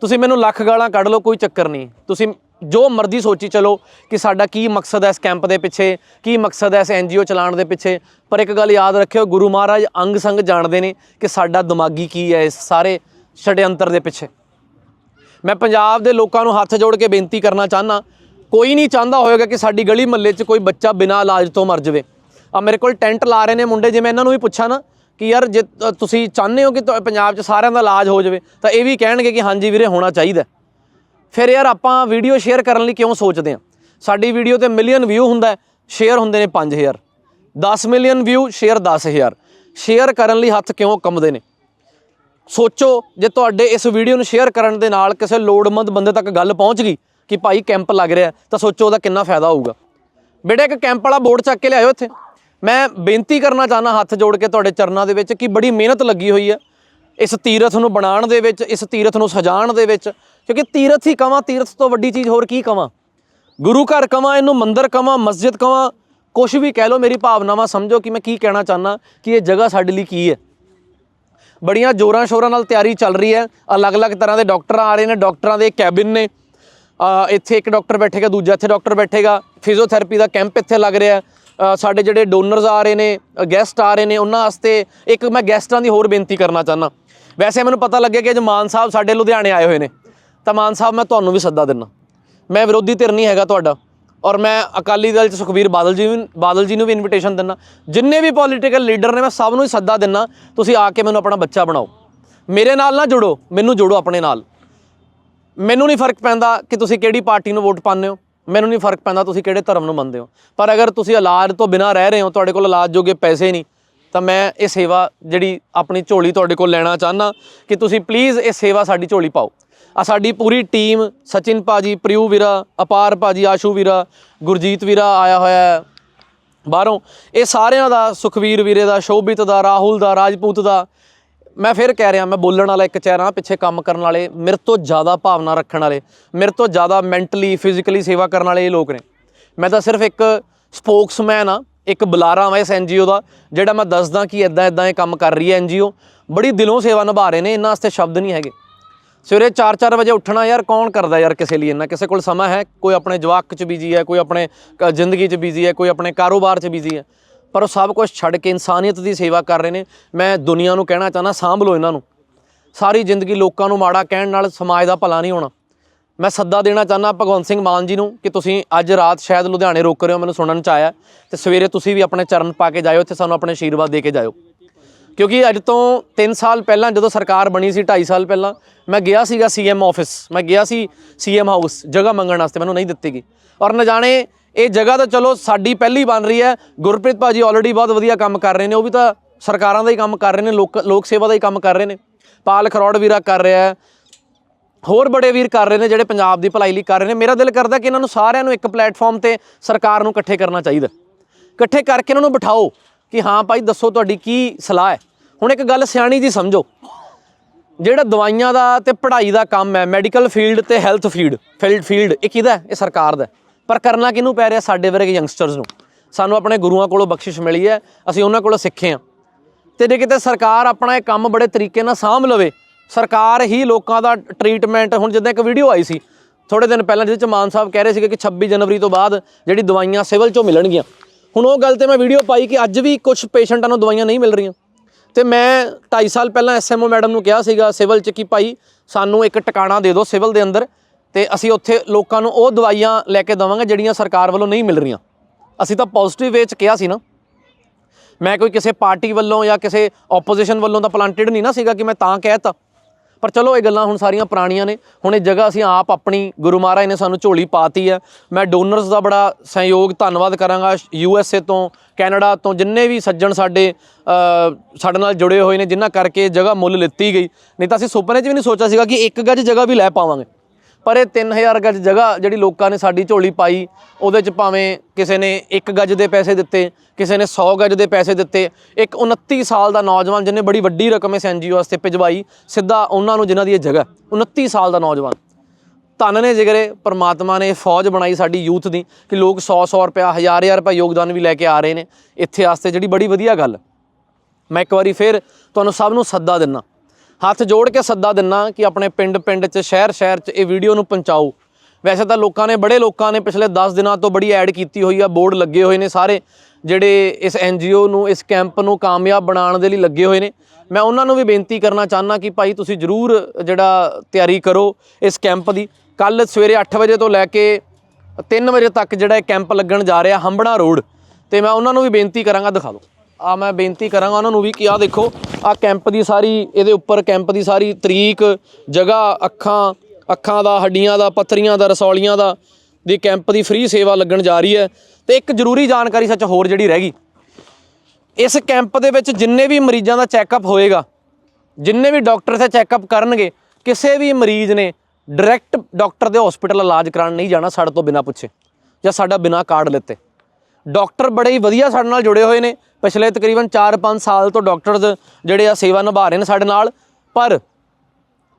ਤੁਸੀਂ ਮੈਨੂੰ ਲੱਖ ਗਾਲਾਂ ਕੱਢ ਲਓ, ਕੋਈ ਚੱਕਰ ਨਹੀਂ। ਤੁਸੀਂ ਜੋ ਮਰਜ਼ੀ ਸੋਚੀ ਚਲੋ ਕਿ ਸਾਡਾ ਕੀ ਮਕਸਦ ਹੈ ਇਸ ਕੈਂਪ ਦੇ ਪਿੱਛੇ, ਕੀ ਮਕਸਦ ਹੈ ਇਸ ਐਨਜੀਓ ਚਲਾਉਣ ਦੇ ਪਿੱਛੇ। ਪਰ ਇੱਕ ਗੱਲ ਯਾਦ ਰੱਖਿਓ, ਗੁਰੂ ਮਹਾਰਾਜ ਅੰਗ ਸੰਗ ਜਾਣਦੇ ਨੇ ਕਿ ਸਾਡਾ ਦਿਮਾਗੀ ਕੀ ਹੈ ਇਸ ਸਾਰੇ ਛੜਯੰਤਰ ਦੇ ਪਿੱਛੇ। ਮੈਂ ਪੰਜਾਬ ਦੇ ਲੋਕਾਂ ਨੂੰ ਹੱਥ ਜੋੜ ਕੇ ਬੇਨਤੀ ਕਰਨਾ ਚਾਹਨਾ ਕੋਈ ਨਹੀਂ ਚਾਹੁੰਦਾ ਹੋਵੇਗਾ ਕਿ ਸਾਡੀ ਗਲੀ ਮਹੱਲੇ 'ਚ ਕੋਈ ਬੱਚਾ ਬਿਨਾਂ ਇਲਾਜ ਤੋਂ ਮਰ ਜਾਵੇ। ਆ ਮੇਰੇ ਕੋਲ ਟੈਂਟ ਲਾ ਰਹੇ ਨੇ ਮੁੰਡੇ, ਜੇ ਮੈਂ ਇਹਨਾਂ ਨੂੰ ਵੀ ਪੁੱਛਾਂ ਨਾ ਕਿ ਯਾਰ ਜੇ ਤੁਸੀਂ ਚਾਹੁੰਦੇ ਹੋ ਕਿ ਤੁਹਾ- ਪੰਜਾਬ 'ਚ ਸਾਰਿਆਂ ਦਾ ਇਲਾਜ ਹੋ ਜਾਵੇ, ਤਾਂ ਇਹ ਵੀ ਕਹਿਣਗੇ ਕਿ ਹਾਂਜੀ ਵੀਰੇ ਹੋਣਾ ਚਾਹੀਦਾ। ਫਿਰ ਯਾਰ ਆਪਾਂ ਵੀਡੀਓ ਸ਼ੇਅਰ ਕਰਨ ਲਈ ਕਿਉਂ ਸੋਚਦੇ ਹਾਂ? ਸਾਡੀ ਵੀਡੀਓ ਤੇ ਮਿਲੀਅਨ ਵਿਊ ਹੁੰਦਾ ਸ਼ੇਅਰ ਹੁੰਦੇ ਨੇ 5000 10 ਮਿਲੀਅਨ ਵਿਊ, ਸ਼ੇਅਰ 10000 ਸ਼ੇਅਰ ਕਰਨ ਲਈ ਹੱਥ ਕਿਉਂ ਕੰਬਦੇ ਨੇ? ਸੋਚੋ ਜੇ ਤੁਹਾਡੇ ਇਸ ਵੀਡੀਓ ਨੂੰ ਸ਼ੇਅਰ ਕਰਨ ਦੇ ਨਾਲ ਕਿਸੇ ਲੋੜਮੰਦ ਬੰਦੇ ਤੱਕ ਗੱਲ ਪਹੁੰਚ ਗਈ ਕਿ ਭਾਈ ਕੈਂਪ ਲੱਗ ਰਿਹਾ, ਤਾਂ ਸੋਚੋ ਉਹਦਾ ਕਿੰਨਾ ਫਾਇਦਾ ਹੋਊਗਾ। ਬੇਟਾ, ਇੱਕ ਕੈਂਪ ਵਾਲਾ ਬੋਰਡ ਚੱਕ ਕੇ ਲਿਆਇਓ ਇੱਥੇ। ਮੈਂ ਬੇਨਤੀ ਕਰਨਾ ਚਾਹਨਾ ਹੱਥ ਜੋੜ ਕੇ ਤੁਹਾਡੇ ਚਰਨਾਂ ਦੇ ਵਿੱਚ ਕਿ ਬੜੀ ਮਿਹਨਤ ਲੱਗੀ ਹੋਈ ਹੈ ਇਸ ਤੀਰਥ ਨੂੰ ਬਣਾਉਣ ਦੇ ਵਿੱਚ, ਇਸ ਤੀਰਥ ਨੂੰ ਸਜਾਉਣ ਦੇ ਵਿੱਚ, ਕਿਉਂਕਿ ਤੀਰਥ ਹੀ ਕਵਾਂ, ਤੀਰਥ ਤੋਂ ਵੱਡੀ ਚੀਜ਼ ਹੋਰ ਕੀ ਕਵਾਂ? ਗੁਰੂ ਘਰ ਕਵਾਂ, ਇਹਨੂੰ ਮੰਦਿਰ ਕਵਾਂ, ਮਸਜਿਦ ਕਵਾਂ ਕੁਝ ਵੀ ਕਹਿ ਲਓ, ਮੇਰੀ ਭਾਵਨਾਵਾਂ ਸਮਝੋ ਕਿ ਮੈਂ ਕੀ ਕਹਿਣਾ ਚਾਹਨਾ ਕਿ ਇਹ ਜਗ੍ਹਾ ਸਾਡੇ ਲਈ ਕੀ ਹੈ। ਬੜੀਆਂ ਜੋਰਾਂ ਸ਼ੋਰਾਂ ਨਾਲ ਤਿਆਰੀ ਚੱਲ ਰਹੀ ਹੈ। ਅਲੱਗ-ਅਲੱਗ ਤਰ੍ਹਾਂ ਦੇ ਡਾਕਟਰ ਆ ਰਹੇ ਨੇ, ਡਾਕਟਰਾਂ ਦੇ ਕੈਬਿਨ ਨੇ। ਇੱਥੇ ਇੱਕ ਡਾਕਟਰ ਬੈਠੇਗਾ, ਦੂਜਾ ਇੱਥੇ ਡਾਕਟਰ ਬੈਠੇਗਾ। ਫਿਜ਼ੀਓਥੈਰੇਪੀ ਦਾ ਕੈਂਪ ਇੱਥੇ ਲੱਗ ਰਿਹਾ ਸਾਡੇ ਜਿਹੜੇ ਡੋਨਰਸ ਆ ਰਹੇ ਨੇ, ਗੈਸਟ ਆ ਰਹੇ ਨੇ, ਉਹਨਾਂ ਵਾਸਤੇ ਇੱਕ ਮੈਂ ਗੈਸਟਾਂ ਦੀ ਹੋਰ ਬੇਨਤੀ ਕਰਨਾ ਚਾਹੁੰਦਾ। ਵੈਸੇ ਮੈਨੂੰ ਪਤਾ ਲੱਗਿਆ ਕਿ ਅੱਜ ਮਾਨ ਸਾਹਿਬ ਸਾਡੇ ਲੁਧਿਆਣੇ ਆਏ ਹੋਏ ਨੇ। ਤਾਂ ਮਾਨ ਸਾਹਿਬ, ਮੈਂ ਤੁਹਾਨੂੰ ਵੀ ਸੱਦਾ ਦਿੰਦਾ। ਮੈਂ ਵਿਰੋਧੀ ਧਿਰ ਨਹੀਂ ਹੈਗਾ ਤੁਹਾਡਾ। ਔਰ ਮੈਂ ਅਕਾਲੀ ਦਲ ਚ ਸੁਖਬੀਰ ਬਾਦਲ ਜੀ ਬਾਦਲ ਜੀ ਨੂੰ ਵੀ ਇਨਵੀਟੇਸ਼ਨ ਦਿੰਦਾ ਜਿੰਨੇ ਵੀ ਪੋਲੀਟੀਕਲ ਲੀਡਰ ਨੇ, ਮੈਂ ਸਭ ਨੂੰ ਹੀ ਸੱਦਾ ਦਿੰਦਾ ਤੁਸੀਂ ਆ ਕੇ ਮੈਨੂੰ ਆਪਣਾ ਬੱਚਾ ਬਣਾਓ। ਮੇਰੇ ਨਾਲ ਨਾ ਜੁੜੋ, ਮੈਨੂੰ ਜੋੜੋ ਆਪਣੇ ਨਾਲ। ਮੈਨੂੰ ਨਹੀਂ ਫ਼ਰਕ ਪੈਂਦਾ ਕਿ ਤੁਸੀਂ ਕਿਹੜੀ ਪਾਰਟੀ ਨੂੰ ਵੋਟ ਪਾਉਂਦੇ ਹੋ। ਮੈਨੂੰ ਨਹੀਂ ਫ਼ਰਕ ਪੈਂਦਾ ਤੁਸੀਂ ਕਿਹੜੇ ਧਰਮ ਨੂੰ ਮੰਨਦੇ ਹੋ। ਪਰ ਅਗਰ ਤੁਸੀਂ ਇਲਾਜ ਤੋਂ ਬਿਨਾਂ ਰਹਿ ਰਹੇ ਹੋ, ਤੁਹਾਡੇ ਕੋਲ ਇਲਾਜ ਜੋਗੇ ਪੈਸੇ ਨਹੀਂ, ਤਾਂ ਮੈਂ ਇਹ ਸੇਵਾ ਜਿਹੜੀ ਆਪਣੀ ਝੋਲੀ ਤੁਹਾਡੇ ਕੋਲ ਲੈਣਾ ਚਾਹੁੰਦਾ ਕਿ ਤੁਸੀਂ ਪਲੀਜ਼ ਇਹ ਸੇਵਾ ਸਾਡੀ ਝੋਲੀ ਪਾਓ। ਆ ਸਾਡੀ ਪੂਰੀ ਟੀਮ, ਸਚਿਨ ਭਾਜੀ ਪ੍ਰਿਯੂ ਵੀਰਾ, ਅਪਾਰ ਭਾਜੀ, ਆਸ਼ੂ ਵੀਰਾ, ਗੁਰਜੀਤ ਵੀਰਾ ਆਇਆ ਹੋਇਆ ਹੈ ਬਾਹਰੋਂ। ਇਹ ਸਾਰਿਆਂ ਦਾ, ਸੁਖਵੀਰ ਵੀਰੇ ਦਾ, ਸ਼ੋਭਿਤ ਦਾ, ਰਾਹੁਲ ਦਾ, ਰਾਜਪੂਤ ਦਾ, ਮੈਂ ਫਿਰ ਕਹਿ ਰਿਹਾ, ਮੈਂ ਬੋਲਣ ਵਾਲਾ ਇੱਕ ਚਿਹਰਾ, ਪਿੱਛੇ ਕੰਮ ਕਰਨ ਵਾਲੇ, ਮੇਰੇ ਤੋਂ ਜ਼ਿਆਦਾ ਭਾਵਨਾ ਰੱਖਣ ਵਾਲੇ, ਮੇਰੇ ਤੋਂ ਜ਼ਿਆਦਾ ਮੈਂਟਲੀ ਫਿਜ਼ੀਕਲੀ ਸੇਵਾ ਕਰਨ ਵਾਲੇ ਇਹ ਲੋਕ ਨੇ। ਮੈਂ ਤਾਂ ਸਿਰਫ ਇੱਕ ਸਪੋਕਸਮੈਨ ਆ, ਇੱਕ ਬੁਲਾਰਾ ਵਾਂ ਇਸ ਐਨਜੀਓ ਦਾ, ਜਿਹੜਾ ਮੈਂ ਦੱਸਦਾ ਕਿ ਇਦਾਂ ਇਦਾਂ ਇਹ ਕੰਮ ਕਰ ਰਹੀ ਹੈ ਐਨਜੀਓ ਬੜੀ ਦਿਲੋਂ ਸੇਵਾ ਨਿਭਾ ਰਹੇ ਨੇ, ਇਹਨਾਂ ਵਾਸਤੇ ਸ਼ਬਦ ਨਹੀਂ ਹੈਗੇ। ਸਵੇਰੇ 4-4 ਵਜੇ ਉੱਠਣਾ ਯਾਰ ਕੌਣ ਕਰਦਾ ਯਾਰ ਕਿਸੇ ਲਈ ਇੰਨਾ? ਕਿਸੇ ਕੋਲ ਸਮਾਂ ਹੈ? ਕੋਈ ਆਪਣੇ ਜਵਾਕ 'ਚ ਬਿਜ਼ੀ ਹੈ, ਕੋਈ ਆਪਣੇ ਕ- ਜ਼ਿੰਦਗੀ 'ਚ ਬਿਜ਼ੀ ਹੈ, ਕੋਈ ਆਪਣੇ ਕਾਰੋਬਾਰ 'ਚ ਬਿਜ਼ੀ ਹੈ। ਪਰ ਉਹ ਸਭ ਕੁਝ ਛੱਡ ਕੇ ਇਨਸਾਨੀਅਤ ਦੀ ਸੇਵਾ ਕਰ ਰਹੇ ਨੇ। ਮੈਂ ਦੁਨੀਆ ਨੂੰ ਕਹਿਣਾ ਚਾਹੁੰਦਾ, ਸਾਂਭ ਲਓ ਇਹਨਾਂ ਨੂੰ। ਸਾਰੀ ਜ਼ਿੰਦਗੀ ਲੋਕਾਂ ਨੂੰ ਮਾੜਾ ਕਹਿਣ ਨਾਲ ਸਮਾਜ ਦਾ ਭਲਾ ਨਹੀਂ ਹੋਣਾ। ਮੈਂ ਸੱਦਾ ਦੇਣਾ ਚਾਹੁੰਦਾ ਭਗਵੰਤ ਸਿੰਘ ਮਾਨ ਜੀ ਨੂੰ ਕਿ ਤੁਸੀਂ ਅੱਜ ਰਾਤ ਸ਼ਾਇਦ ਲੁਧਿਆਣੇ ਰੋਕ ਰਹੇ ਹੋ, ਮੈਨੂੰ ਸੁਣਨ ਚ ਆਇਆ ਤੇ ਸਵੇਰੇ ਤੁਸੀਂ ਵੀ ਆਪਣੇ ਚਰਨ ਪਾ ਕੇ ਜਾਇਓ ਤੇ ਸਾਨੂੰ ਆਪਣੇ ਆਸ਼ੀਰਵਾਦ ਦੇ ਕੇ ਜਾਇਓ। ਕਿਉਂਕਿ ਅੱਜ ਤੋਂ 3 ਸਾਲ ਪਹਿਲਾਂ ਜਦੋਂ ਸਰਕਾਰ ਬਣੀ ਸੀ 2.5 ਸਾਲ ਪਹਿਲਾਂ, ਮੈਂ ਗਿਆ ਸੀਗਾ ਸੀਐਮ ਆਫਿਸ ਮੈਂ ਗਿਆ ਸੀ ਸੀਐਮ ਹਾਊਸ ਜਗ੍ਹਾ ਮੰਗਣ ਵਾਸਤੇ, ਮੈਨੂੰ ਨਹੀਂ ਦਿੱਤੀ ਗਈ। ਔਰ ਨਾ ਜਾਣੇ, ਇਹ ਜਗ੍ਹਾ ਤਾਂ ਚਲੋ ਸਾਡੀ ਪਹਿਲੀ ਬਣ ਰਹੀ ਹੈ, ਗੁਰਪ੍ਰੀਤ ਭਾਜੀ ਆਲਰੇਡੀ ਬਹੁਤ ਵਧੀਆ ਕੰਮ ਕਰ ਰਹੇ ਨੇ, ਉਹ ਵੀ ਤਾਂ ਸਰਕਾਰਾਂ ਦਾ ਹੀ ਕੰਮ ਕਰ ਰਹੇ ਨੇ, ਲੋਕ ਲੋਕ ਸੇਵਾ ਦਾ ਹੀ ਕੰਮ ਕਰ ਰਹੇ ਨੇ। ਪਾਲ ਖਰੋੜ ਵੀਰਾ ਕਰ ਰਿਹਾ ਹੈ, ਹੋਰ ਬੜੇ ਵੀਰ ਕਰ ਰਹੇ ਨੇ ਜਿਹੜੇ ਪੰਜਾਬ ਦੀ ਭਲਾਈ ਲਈ ਕਰ ਰਹੇ ਨੇ। ਮੇਰਾ ਦਿਲ ਕਰਦਾ ਕਿ ਇਹਨਾਂ ਨੂੰ ਸਾਰਿਆਂ ਨੂੰ ਇੱਕ ਪਲੇਟਫਾਰਮ ਤੇ ਸਰਕਾਰ ਨੂੰ ਇਕੱਠੇ ਕਰਨਾ ਚਾਹੀਦਾ। ਇਕੱਠੇ ਕਰਕੇ ਇਹਨਾਂ ਨੂੰ ਬਿਠਾਓ ਕਿ ਹਾਂ ਭਾਈ ਦੱਸੋ ਤੁਹਾਡੀ ਕੀ ਸਲਾਹ ਹੈ? ਹੁਣ ਇੱਕ ਗੱਲ ਸਿਆਣੀ ਜੀ ਸਮਝੋ। ਜਿਹੜਾ ਦਵਾਈਆਂ ਦਾ ਤੇ ਪੜ੍ਹਾਈ ਦਾ ਕੰਮ ਹੈ ਮੈਡੀਕਲ ਫੀਲਡ ਤੇ ਹੈਲਥ ਫੀਲਡ ਫੀਲਡ ਫੀਲਡ ਇਹ ਕਿਹਦਾ ਇਹ ਸਰਕਾਰ ਦਾ ਪਰ ਕਰਨਾ ਕਿਹਨੂੰ ਪੈ ਰਿਹਾ? ਸਾਡੇ ਵਰਗੇ ਯੰਗਸਟਰਸ ਨੂੰ। ਸਾਨੂੰ ਆਪਣੇ ਗੁਰੂਆਂ ਕੋਲੋਂ ਬਖਸ਼ਿਸ਼ ਮਿਲੀ ਹੈ, ਅਸੀਂ ਉਹਨਾਂ ਕੋਲੋਂ ਸਿੱਖੇ ਹਾਂ। ਤੇ ਜੇ ਕਿਤੇ ਸਰਕਾਰ ਆਪਣਾ ਇਹ ਕੰਮ ਬੜੇ ਤਰੀਕੇ ਨਾਲ ਸਾਂਭ ਲਵੇ, ਸਰਕਾਰ ਹੀ ਲੋਕਾਂ ਦਾ ਟ੍ਰੀਟਮੈਂਟ ਹੁਣ ਜਿੱਦਾਂ ਇੱਕ ਵੀਡੀਓ ਆਈ ਸੀ ਥੋੜੇ ਦਿਨ ਪਹਿਲਾਂ ਜਿਹਦੇ ਚ ਮਾਨ ਸਾਹਿਬ ਕਹਿ ਰਹੇ ਸੀਗੇ ਕਿ 26 ਜਨਵਰੀ ਤੋਂ ਬਾਅਦ ਜਿਹੜੀ ਦਵਾਈਆਂ ਸਿਵਲ ਚੋਂ ਮਿਲਣਗੀਆਂ। ਹੁਣ ਉਹ ਗੱਲ ਤੇ ਮੈਂ ਵੀਡੀਓ ਪਾਈ ਕਿ ਅੱਜ ਵੀ ਕੁਝ ਪੇਸ਼ੈਂਟਾਂ ਨੂੰ ਦਵਾਈਆਂ ਨਹੀਂ ਮਿਲ ਰਹੀਆਂ। ਤੇ ਮੈਂ 2.5 ਸਾਲ ਪਹਿਲਾਂ ਐਸਐਮਓ ਮੈਡਮ ਨੂੰ ਕਿਹਾ ਸੀਗਾ ਸਿਵਲ ਚ ਕਿ ਭਾਈ ਸਾਨੂੰ ਇੱਕ ਟਿਕਾਣਾ ਦੇ ਦਿਓ ਸਿਵਲ ਦੇ ਅੰਦਰ ਤੇ ਅਸੀਂ ਉੱਥੇ ਲੋਕਾਂ ਨੂੰ ਉਹ ਦਵਾਈਆਂ ਲੈ ਕੇ ਦੇਵਾਂਗੇ ਜਿਹੜੀਆਂ ਸਰਕਾਰ ਵੱਲੋਂ ਨਹੀਂ ਮਿਲ ਰਹੀਆਂ। ਅਸੀਂ ਤਾਂ ਪੋਜ਼ਿਟਿਵ ਵੇ ਚ ਕਿਹਾ ਸੀ ਨਾ। ਮੈਂ ਕੋਈ ਕਿਸੇ ਪਾਰਟੀ ਵੱਲੋਂ ਜਾਂ ਕਿਸੇ ਆਪੋਜੀਸ਼ਨ ਵੱਲੋਂ ਤਾਂ ਪਲਾਂਟਡ ਨਹੀਂ ਨਾ ਸੀਗਾ ਕਿ ਮੈਂ ਤਾਂ ਕਹਿਤਾ। ਪਰ ਚਲੋ ਇਹ ਗੱਲਾਂ ਹੁਣ ਸਾਰੀਆਂ ਪੁਰਾਣੀਆਂ ਨੇ। ਹੁਣ ਇਹ ਜਗ੍ਹਾ ਅਸੀਂ ਆਪ ਆਪਣੀ ਗੁਰੂ ਮਹਾਰਾਜ ਨੇ ਸਾਨੂੰ ਝੋਲੀ ਪਾਤੀ ਹੈ। ਮੈਂ ਡੋਨਰਸ ਦਾ ਬੜਾ ਸਹਿਯੋਗ, ਧੰਨਵਾਦ ਕਰਾਂਗਾ। ਯੂ ਐਸ ਏ ਤੋਂ ਕੈਨੇਡਾ ਤੋਂ ਜਿੰਨੇ ਵੀ ਸੱਜਣ ਸਾਡੇ ਸਾਡੇ ਨਾਲ ਜੁੜੇ ਹੋਏ ਨੇ, ਜਿਨ੍ਹਾਂ ਕਰਕੇ ਜਗ੍ਹਾ ਮੁੱਲ ਲਿੱਤੀ ਗਈ। ਨਹੀਂ ਤਾਂ ਅਸੀਂ ਸੁਪਨੇ 'ਚ ਵੀ ਨਹੀਂ ਸੋਚਿਆ ਸੀਗਾ ਕਿ ਇੱਕ ਗੱਜ ਜਗ੍ਹਾ ਵੀ ਲੈ ਪਾਵਾਂਗੇ। ਪਰ ਇਹ 3000 ਗੱਜ ਜਗ੍ਹਾ ਜਿਹੜੀ ਲੋਕਾਂ ਨੇ ਸਾਡੀ ਝੋਲੀ ਪਾਈ, ਉਹਦੇ ਚ ਭਾਵੇਂ ਕਿਸੇ ਨੇ 1 ਗੱਜ ਦੇ ਪੈਸੇ ਦਿੱਤੇ, ਕਿਸੇ ਨੇ 100 ਗੱਜ ਦੇ ਪੈਸੇ ਦਿੱਤੇ, ਇੱਕ 29 ਸਾਲ ਦਾ ਨੌਜਵਾਨ ਜਿਹਨੇ ਬੜੀ ਵੱਡੀ ਰਕਮ ਇਸ ਐਨਜੀਓ ਵਾਸਤੇ ਭਿਜਵਾਈ, ਸਿੱਧਾ ਉਹਨਾਂ ਨੂੰ ਜਿਨ੍ਹਾਂ ਦੀ ਇਹ ਜਗ੍ਹਾ 29 ਸਾਲ ਦਾ ਨੌਜਵਾਨ। ਧਨ ਨੇ ਜਿਗਰੇ, ਪਰਮਾਤਮਾ ਨੇ ਫੌਜ ਬਣਾਈ ਸਾਡੀ ਯੂਥ ਦੀ ਕਿ ਲੋਕ 100 100 ਰੁਪਇਆ 1000 1000 ਰੁਪਇਆ ਯੋਗਦਾਨ ਵੀ ਲੈ ਕੇ ਆ ਰਹੇ ਨੇ। ਇੱਥੇ ਵਾਸਤੇ ਜਿਹੜੀ ਬੜੀ ਵਧੀਆ ਗੱਲ। ਮੈਂ ਇੱਕ ਵਾਰੀ ਫੇਰ ਤੁਹਾਨੂੰ ਸਭ ਨੂੰ ਸੱਦਾ ਦਿੰਨਾ। ਹੱਥ ਜੋੜ ਕੇ ਸੱਦਾ ਦਿੰਨਾ ਕਿ ਆਪਣੇ ਪਿੰਡ ਪਿੰਡ 'ਚ, ਸ਼ਹਿਰ ਸ਼ਹਿਰ 'ਚ ਇਹ ਵੀਡੀਓ ਨੂੰ ਪਹੁੰਚਾਓ। ਵੈਸੇ ਤਾਂ ਲੋਕਾਂ ਨੇ, ਬੜੇ ਲੋਕਾਂ ਨੇ ਪਿਛਲੇ 10 ਦਿਨਾਂ ਤੋਂ ਬੜੀ ਐਡ ਕੀਤੀ ਹੋਈ ਆ, ਬੋਰਡ ਲੱਗੇ ਹੋਏ ਨੇ ਸਾਰੇ, ਜਿਹੜੇ ਇਸ ਐਨਜੀਓ ਨੂੰ, ਇਸ ਕੈਂਪ ਨੂੰ ਕਾਮਯਾਬ ਬਣਾਉਣ ਦੇ ਲਈ ਲੱਗੇ ਹੋਏ ਨੇ। ਮੈਂ ਉਹਨਾਂ ਨੂੰ ਵੀ ਬੇਨਤੀ ਕਰਨਾ ਚਾਹੁੰਦਾ ਕਿ ਭਾਈ ਤੁਸੀਂ ਜਰੂਰ ਜਿਹੜਾ ਤਿਆਰੀ ਕਰੋ ਇਸ ਕੈਂਪ ਦੀ। ਕੱਲ ਸਵੇਰੇ 8 ਵਜੇ ਤੋਂ ਲੈ ਕੇ 3 ਵਜੇ ਤੱਕ ਜਿਹੜਾ ਇਹ ਕੈਂਪ ਲੱਗਣ ਜਾ ਰਿਹਾ, ਹੰਬੜਾ ਰੋਡ। ਤੇ ਮੈਂ ਉਹਨਾਂ ਨੂੰ ਵੀ ਬੇਨਤੀ ਕਰਾਂਗਾ, ਦਿਖਾ ਲਓ ਆ ਮੈਂ ਬੇਨਤੀ ਕਰਾਂਗਾ ਉਹਨਾਂ ਨੂੰ ਵੀ ਕਿ ਆ ਦੇਖੋ ਆ ਕੈਂਪ ਦੀ ਸਾਰੀ, ਇਹਦੇ ਉੱਪਰ ਕੈਂਪ ਦੀ ਸਾਰੀ ਤਰੀਕ, ਜਗ੍ਹਾ, ਅੱਖਾਂ ਅੱਖਾਂ ਦਾ, ਹੱਡੀਆਂ ਦਾ, ਪੱਥਰੀਆਂ ਦਾ, ਰਸੌਲੀਆਂ ਦਾ, ਦੀ ਕੈਂਪ ਦੀ ਫ੍ਰੀ ਸੇਵਾ ਲੱਗਣ ਜਾ ਰਹੀ ਹੈ। ਤੇ ਇੱਕ ਜ਼ਰੂਰੀ ਜਾਣਕਾਰੀ ਸੱਚ ਹੋਰ ਜਿਹੜੀ ਰਹਿ ਗਈ। ਇਸ ਕੈਂਪ ਦੇ ਵਿੱਚ ਜਿੰਨੇ ਵੀ ਮਰੀਜ਼ਾਂ ਦਾ ਚੈੱਕਅਪ ਹੋਏਗਾ, ਜਿੰਨੇ ਵੀ ਡਾਕਟਰ ਇੱਥੇ ਚੈੱਕਅਪ ਕਰਨਗੇ, ਕਿਸੇ ਵੀ ਮਰੀਜ਼ ਨੇ ਡਾਇਰੈਕਟ ਡਾਕਟਰ ਦੇ ਹਸਪੀਟਲ ਇਲਾਜ ਕਰਾਉਣ ਨਹੀਂ ਜਾਣਾ, ਸਾਡੇ ਤੋਂ ਬਿਨਾਂ ਪੁੱਛੇ, ਜਾਂ ਸਾਡਾ ਬਿਨਾਂ ਕਾਰਡ ਲਿੱਤੇ। ਡਾਕਟਰ ਬੜੇ ਹੀ ਵਧੀਆ ਸਾਡੇ ਨਾਲ ਜੁੜੇ ਹੋਏ ਨੇ। ਪਿਛਲੇ ਤਕਰੀਬਨ 4-5 ਸਾਲ ਤੋਂ ਡਾਕਟਰਸ ਜਿਹੜੇ ਆ ਸੇਵਾ ਨਿਭਾ ਰਹੇ ਨੇ ਸਾਡੇ ਨਾਲ। ਪਰ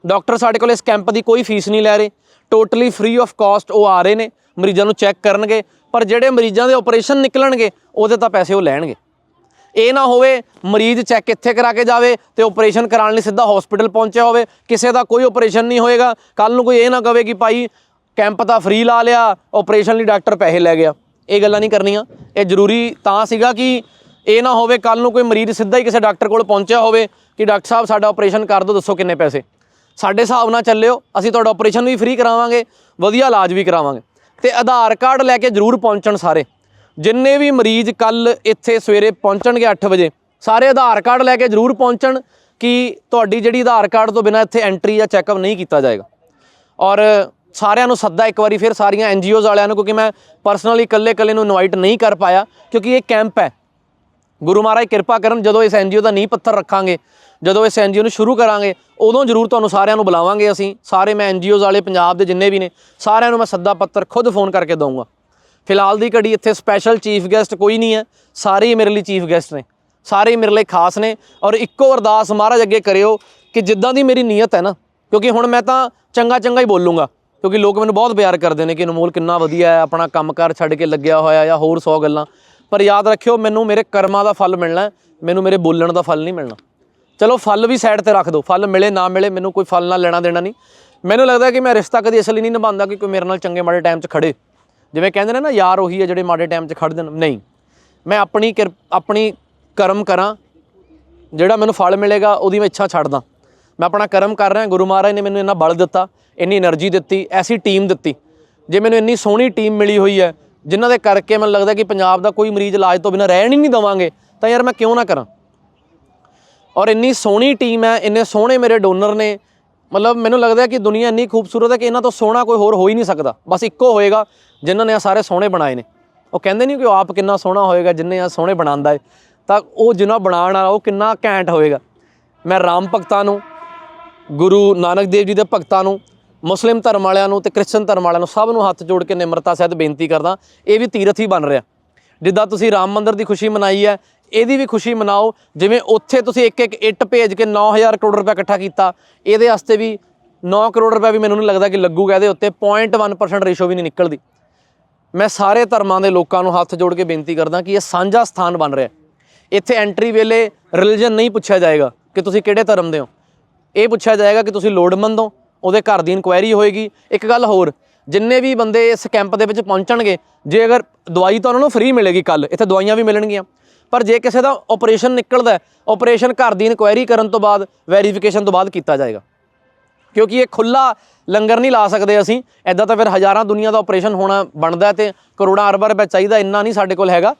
ਡਾਕਟਰ ਸਾਡੇ ਕੋਲ ਇਸ ਕੈਂਪ ਦੀ ਕੋਈ ਫੀਸ ਨਹੀਂ ਲੈ ਰਹੇ। ਟੋਟਲੀ ਫ੍ਰੀ ਆਫ ਕਾਸਟ ਉਹ ਆ ਰਹੇ ਨੇ। ਮਰੀਜ਼ਾਂ ਨੂੰ ਚੈੱਕ ਕਰਨਗੇ। ਪਰ ਜਿਹੜੇ ਮਰੀਜ਼ਾਂ ਦੇ ਆਪਰੇਸ਼ਨ ਨਿਕਲਣਗੇ, ਉਹਦੇ ਤਾਂ ਪੈਸੇ ਉਹ ਲੈਣਗੇ। ਇਹ ਨਾ ਹੋਵੇ ਮਰੀਜ਼ ਚੈੱਕ ਇੱਥੇ ਕਰਾ ਕੇ ਜਾਵੇ ਤੇ ਆਪਰੇਸ਼ਨ ਕਰਾਉਣ ਲਈ ਸਿੱਧਾ ਹਸਪੀਟਲ ਪਹੁੰਚਿਆ ਹੋਵੇ। ਕਿਸੇ ਦਾ ਕੋਈ ਆਪਰੇਸ਼ਨ ਨਹੀਂ ਹੋਏਗਾ। ਕੱਲ ਨੂੰ ਕੋਈ ਇਹ ਨਾ ਕਵੇ ਕਿ ਭਾਈ ਕੈਂਪ ਤਾਂ ਫ੍ਰੀ ਲਾ ਲਿਆ। ਆਪਰੇਸ਼ਨ ਲਈ ਡਾਕਟਰ ਪੈਸੇ ਲੈ ਗਿਆ। ਇਹ ਗੱਲਾਂ ਨਹੀਂ ਕਰਨੀਆਂ। ਇਹ ਜ਼ਰੂਰੀ ਤਾਂ ਸੀਗਾ ਕਿ ਇਹ ਨਾ ਹੋਵੇ ਕੱਲ ਨੂੰ ਕੋਈ ਮਰੀਜ਼ ਸਿੱਧਾ ਹੀ ਕਿਸੇ ਡਾਕਟਰ ਕੋਲ ਪਹੁੰਚਿਆ ਹੋਵੇ ਕਿ ਡਾਕਟਰ ਸਾਹਿਬ ਸਾਡਾ ਆਪਰੇਸ਼ਨ ਕਰ ਦਿਓ, ਦੱਸੋ ਕਿੰਨੇ ਪੈਸੇ। ਸਾਡੇ ਹਿਸਾਬ ਨਾਲ ਚੱਲਿਓ, ਅਸੀਂ ਤੁਹਾਡਾ ਆਪਰੇਸ਼ਨ ਵੀ ਫ੍ਰੀ ਕਰਾਵਾਂਗੇ, ਵਧੀਆ ਇਲਾਜ ਵੀ ਕਰਾਵਾਂਗੇ। ਤੇ ਆਧਾਰ ਕਾਰਡ ਲੈ ਕੇ ਜ਼ਰੂਰ ਪਹੁੰਚਣ ਸਾਰੇ। ਜਿੰਨੇ ਵੀ ਮਰੀਜ਼ ਕੱਲ ਇੱਥੇ ਸਵੇਰੇ ਪਹੁੰਚਣਗੇ 8 ਵਜੇ, ਸਾਰੇ ਆਧਾਰ ਕਾਰਡ ਲੈ ਕੇ ਜ਼ਰੂਰ ਪਹੁੰਚਣ ਕਿ ਤੁਹਾਡੀ ਜਿਹੜੀ ਆਧਾਰ ਕਾਰਡ ਤੋਂ ਬਿਨਾਂ ਇੱਥੇ ਐਂਟਰੀ ਜਾਂ ਚੈੱਕਅਪ ਨਹੀਂ ਕੀਤਾ ਜਾਏਗਾ। ਔਰ ਸਾਰਿਆਂ ਨੂੰ ਸੱਦਾ ਇੱਕ ਵਾਰੀ ਫਿਰ ਸਾਰੀਆਂ ਐਨਜੀਓਜ਼ ਵਾਲਿਆਂ ਨੂੰ, ਕਿਉਂਕਿ ਮੈਂ ਪਰਸਨਲੀ ਇਕੱਲੇ ਇਕੱਲੇ ਨੂੰ ਇਨਵਾਈਟ ਨਹੀਂ ਕਰ ਪਾਇਆ, ਕਿਉਂਕਿ ਇਹ ਕੈਂਪ ਹੈ। ਗੁਰੂ ਮਹਾਰਾਜ ਕਿਰਪਾ ਕਰਨ, ਜਦੋਂ ਇਸ ਐਨਜੀਓ ਦਾ ਨੀਂਹ ਪੱਥਰ ਰੱਖਾਂਗੇ, ਜਦੋਂ ਇਸ ਐਨਜੀਓ ਨੂੰ ਸ਼ੁਰੂ ਕਰਾਂਗੇ, ਉਦੋਂ ਜ਼ਰੂਰ ਤੁਹਾਨੂੰ ਸਾਰਿਆਂ ਨੂੰ ਬੁਲਾਵਾਂਗੇ ਅਸੀਂ। ਸਾਰੇ ਮੈਂ ਐਨਜੀਓਜ਼ ਵਾਲੇ ਪੰਜਾਬ ਦੇ ਜਿੰਨੇ ਵੀ ਨੇ, ਸਾਰਿਆਂ ਨੂੰ ਮੈਂ ਸੱਦਾ ਪੱਤਰ ਖੁਦ ਫੋਨ ਕਰਕੇ ਦਊਂਗਾ। ਫਿਲਹਾਲ ਦੀ ਘੜੀ ਇੱਥੇ ਸਪੈਸ਼ਲ ਚੀਫ ਗੈਸਟ ਕੋਈ ਨਹੀਂ ਹੈ, ਸਾਰੇ ਹੀ ਮੇਰੇ ਲਈ ਚੀਫ ਗੈਸਟ ਨੇ। ਸਾਰੇ ਹੀ ਮੇਰੇ ਲਈ ਖਾਸ ਨੇ, ਔਰ ਇੱਕੋ ਅਰਦਾਸ ਮਹਾਰਾਜ ਅੱਗੇ ਕਰਿਓ ਕਿ ਜਿੱਦਾਂ ਦੀ ਮੇਰੀ ਨੀਅਤ ਹੈ ਨਾ, ਕਿਉਂਕਿ ਹੁਣ ਮੈਂ ਤਾਂ ਚੰਗਾ ਚੰਗਾ ਹੀ ਬੋਲੂੰਗਾ। ਕਿਉਂਕਿ ਲੋਕ ਮੈਨੂੰ ਬਹੁਤ ਪਿਆਰ ਕਰਦੇ ਨੇ ਕਿ ਅਨਮੋਲ ਕਿੰਨਾ ਵਧੀਆ ਹੈ, ਆਪਣਾ ਕੰਮਕਾਰ ਛੱਡ ਕੇ ਲੱਗਿਆ ਹੋਇਆ ਜਾਂ ਹੋਰ 100 ਗੱਲਾਂ। ਪਰ ਯਾਦ ਰੱਖਿਓ, ਮੈਨੂੰ ਮੇਰੇ ਕਰਮਾਂ ਦਾ ਫਲ ਮਿਲਣਾ ਮੈਨੂੰ ਮੇਰੇ ਬੋਲਣ ਦਾ ਫਲ ਨਹੀਂ ਮਿਲਣਾ। ਚਲੋ, ਫਲ ਵੀ ਸਾਈਡ ਤੇ ਰੱਖ ਦਿਓ, ਫਲ ਮਿਲੇ, ਨਾ ਮਿਲੇ, ਮੈਨੂੰ ਕੋਈ ਫਲ ਨਾਲ ਲੈਣਾ ਦੇਣਾ ਨਹੀਂ। ਮੈਨੂੰ ਲੱਗਦਾ ਕਿ ਮੈਂ ਰਿਸ਼ਤਾ ਕਦੀ ਇਸ ਲਈ ਨਹੀਂ ਨਿਭਾਉਂਦਾ ਕਿ ਕੋਈ ਮੇਰੇ ਨਾਲ ਚੰਗੇ ਮਾੜੇ ਟਾਈਮ 'ਚ ਖੜੇ। ਜਿਵੇਂ ਕਹਿੰਦੇ ਨੇ ਨਾ, ਯਾਰ ਉਹੀ ਹੈ ਜਿਹੜੇ ਮਾੜੇ ਟਾਈਮ 'ਚ ਖੜਦੇ ਨੇ ਨਹੀਂ, ਮੈਂ ਆਪਣੀ ਕਿਰ- ਆਪਣੀ ਕਰਮ ਕਰਾਂ, ਜਿਹੜਾ ਮੈਨੂੰ ਫਲ ਮਿਲੇਗਾ, ਉਹਦੀ ਮੈਂ ਇੱਛਾ ਛੱਡਦਾ। ਮੈਂ ਆਪਣਾ ਕਰਮ ਕਰ ਰਿਹਾ, ਗੁਰੂ ਮਹਾਰਾਜ ਨੇ ਮੈਨੂੰ ਇੰਨਾ ਬਲ ਦਿੱਤਾ, ਇੰਨੀ એનર્ਜੀ ਦਿੱਤੀ, ਐਸੀ ਟੀਮ ਦਿੱਤੀ। ਜੇ ਮੈਨੂੰ ਇੰਨੀ ਸੋਹਣੀ ਟੀਮ ਮਿਲੀ ਹੋਈ ਹੈ, ਜਿਨ੍ਹਾਂ ਦੇ ਕਰਕੇ ਮੈਨੂੰ ਲੱਗਦਾ ਕਿ ਪੰਜਾਬ ਦਾ ਕੋਈ ਮਰੀਜ਼ ਇਲਾਜ ਤੋਂ ਬਿਨਾਂ ਰਹਿਣ ਹੀ ਨਹੀਂ ਦਵਾਂਗੇ, ਤਾਂ ਯਾਰ ਮੈਂ ਕਿਉਂ ਨਾ ਕਰਾਂ? ਔਰ ਇੰਨੀ ਸੋਹਣੀ ਟੀਮ ਹੈ, ਇੰਨੇ ਸੋਹਣੇ ਮੇਰੇ ਡੋਨਰ ਨੇ, ਮਤਲਬ ਮੈਨੂੰ ਲੱਗਦਾ ਕਿ ਦੁਨੀਆ ਇੰਨੀ ਖੂਬਸੂਰਤ ਹੈ ਕਿ ਇਹਨਾਂ ਤੋਂ ਸੋਹਣਾ ਕੋਈ ਹੋਰ ਹੋ ਹੀ ਨਹੀਂ ਸਕਦਾ। ਬਸ ਇੱਕੋ ਹੋਏਗਾ, ਜਿਨ੍ਹਾਂ ਨੇ ਆ ਸਾਰੇ ਸੋਹਣੇ ਬਣਾਏ ਨੇ। ਉਹ ਕਹਿੰਦੇ ਨਹੀਂ ਕਿ ਉਹ ਆਪ ਕਿੰਨਾ ਸੋਹਣਾ ਹੋਏਗਾ, ਜਿੰਨੇ ਆ ਸੋਹਣੇ ਬਣਾਉਂਦਾ ਹੈ। ਤਾਂ ਉਹ ਜਿਨ੍ਹਾਂ ਬਣਾਉਣ ਵਾਲਾ, ਉਹ ਕਿੰਨਾ ਘੈਂਟ ਹੋਏਗਾ। ਮੈਂ ਰਾਮ ਭਗਤਾਂ ਨੂੰ ਗੁਰੂ ਨਾਨਕ ਦੇਵ ਜੀ ਦੇ ਭਗਤਾਂ ਨੂੰ, ਮੁਸਲਿਮ ਧਰਮ ਵਾਲਿਆਂ ਨੂੰ ਤੇ ਕ੍ਰਿਸਚਨ ਧਰਮ ਵਾਲਿਆਂ ਨੂੰ ਸਭ ਨੂੰ ਹੱਥ ਜੋੜ ਕੇ ਨਿਮਰਤਾ ਸਹਿਤ ਬੇਨਤੀ ਕਰਦਾ, ਇਹ ਵੀ ਤੀਰਥ ਹੀ ਬਣ ਰਿਹਾ। ਜਿੱਦਾਂ ਤੁਸੀਂ ਰਾਮ ਮੰਦਿਰ ਦੀ ਖੁਸ਼ੀ ਮਨਾਈ ਹੈ, ਇਹਦੀ ਵੀ ਖੁਸ਼ੀ ਮਨਾਓ, ਜਿਵੇਂ ਉੱਥੇ ਤੁਸੀਂ ਇੱਕ ਇੱਕ ਇੱਟ ਭੇਜ ਕੇ 9000 ਕਰੋੜ ਰੁਪਏ ਇਕੱਠਾ ਕੀਤਾ, ਇਹਦੇ ਵਾਸਤੇ ਵੀ 9 ਕਰੋੜ ਰੁਪਏ ਵੀ ਮੈਨੂੰ ਨਹੀਂ ਲੱਗਦਾ ਕਿ ਲੱਗੂਗਾ ਇਹਦੇ ਉੱਤੇ 0.1% ਰੇਸ਼ੋ ਵੀ ਨਹੀਂ ਨਿਕਲਦੀ। ਮੈਂ ਸਾਰੇ ਧਰਮਾਂ ਦੇ ਲੋਕਾਂ ਨੂੰ ਹੱਥ ਜੋੜ ਕੇ ਬੇਨਤੀ ਕਰਦਾ ਕਿ ਇਹ ਸਾਂਝਾ ਸਥਾਨ ਬਣ ਰਿਹਾ। ਇੱਥੇ ਐਂਟਰੀ ਵੇਲੇ ਰਿਲੀਜਨ ਨਹੀਂ ਪੁੱਛਿਆ ਜਾਏਗਾ ਕਿ ਤੁਸੀਂ ਕਿਹੜੇ ਧਰਮ ਦੇ ਹੋ। ਇਹ ਪੁੱਛਿਆ ਜਾਏਗਾ ਕਿ ਤੁਸੀਂ ਲੋੜਮੰਦ ਹੋ, ਉਹਦੇ ਘਰ ਦੀ ਇਨਕੁਆਇਰੀ ਹੋਏਗੀ। ਇੱਕ ਗੱਲ ਹੋਰ, ਜਿੰਨੇ ਵੀ ਬੰਦੇ ਇਸ ਕੈਂਪ ਦੇ ਵਿੱਚ ਪਹੁੰਚਣਗੇ, ਜੇ ਅਗਰ ਦਵਾਈ ਤਾਂ ਉਹਨਾਂ ਨੂੰ ਫ੍ਰੀ ਮਿਲੇਗੀ ਕੱਲ ਇੱਥੇ ਦਵਾਈਆਂ ਵੀ ਮਿਲਣਗੀਆਂ। ਪਰ ਜੇ ਕਿਸੇ ਦਾ ਆਪਰੇਸ਼ਨ ਨਿਕਲਦਾ ਆਪਰੇਸ਼ਨ ਘਰ ਦੀ ਇਨਕੁਆਇਰੀ ਕਰਨ ਤੋਂ ਬਾਅਦ ਵੈਰੀਫਿਕੇਸ਼ਨ ਤੋਂ ਬਾਅਦ ਕੀਤਾ ਜਾਏਗਾ। ਕਿਉਂਕਿ ਇਹ ਖੁੱਲਾ ਲੰਗਰ ਨਹੀਂ ਲਾ ਸਕਦੇ ਅਸੀਂ ਐਦਾਂ ਤਾਂ ਫਿਰ ਹਜ਼ਾਰਾਂ ਦੁਨੀਆ ਦਾ ਆਪਰੇਸ਼ਨ ਹੋਣਾ ਬਣਦਾ ਹੈ ਤੇ ਕਰੋੜਾਂ ਅਰਬਾਂ ਰੁਪਏ ਚਾਹੀਦਾ, ਇੰਨਾ ਨਹੀਂ ਸਾਡੇ ਕੋਲ ਹੈਗਾ।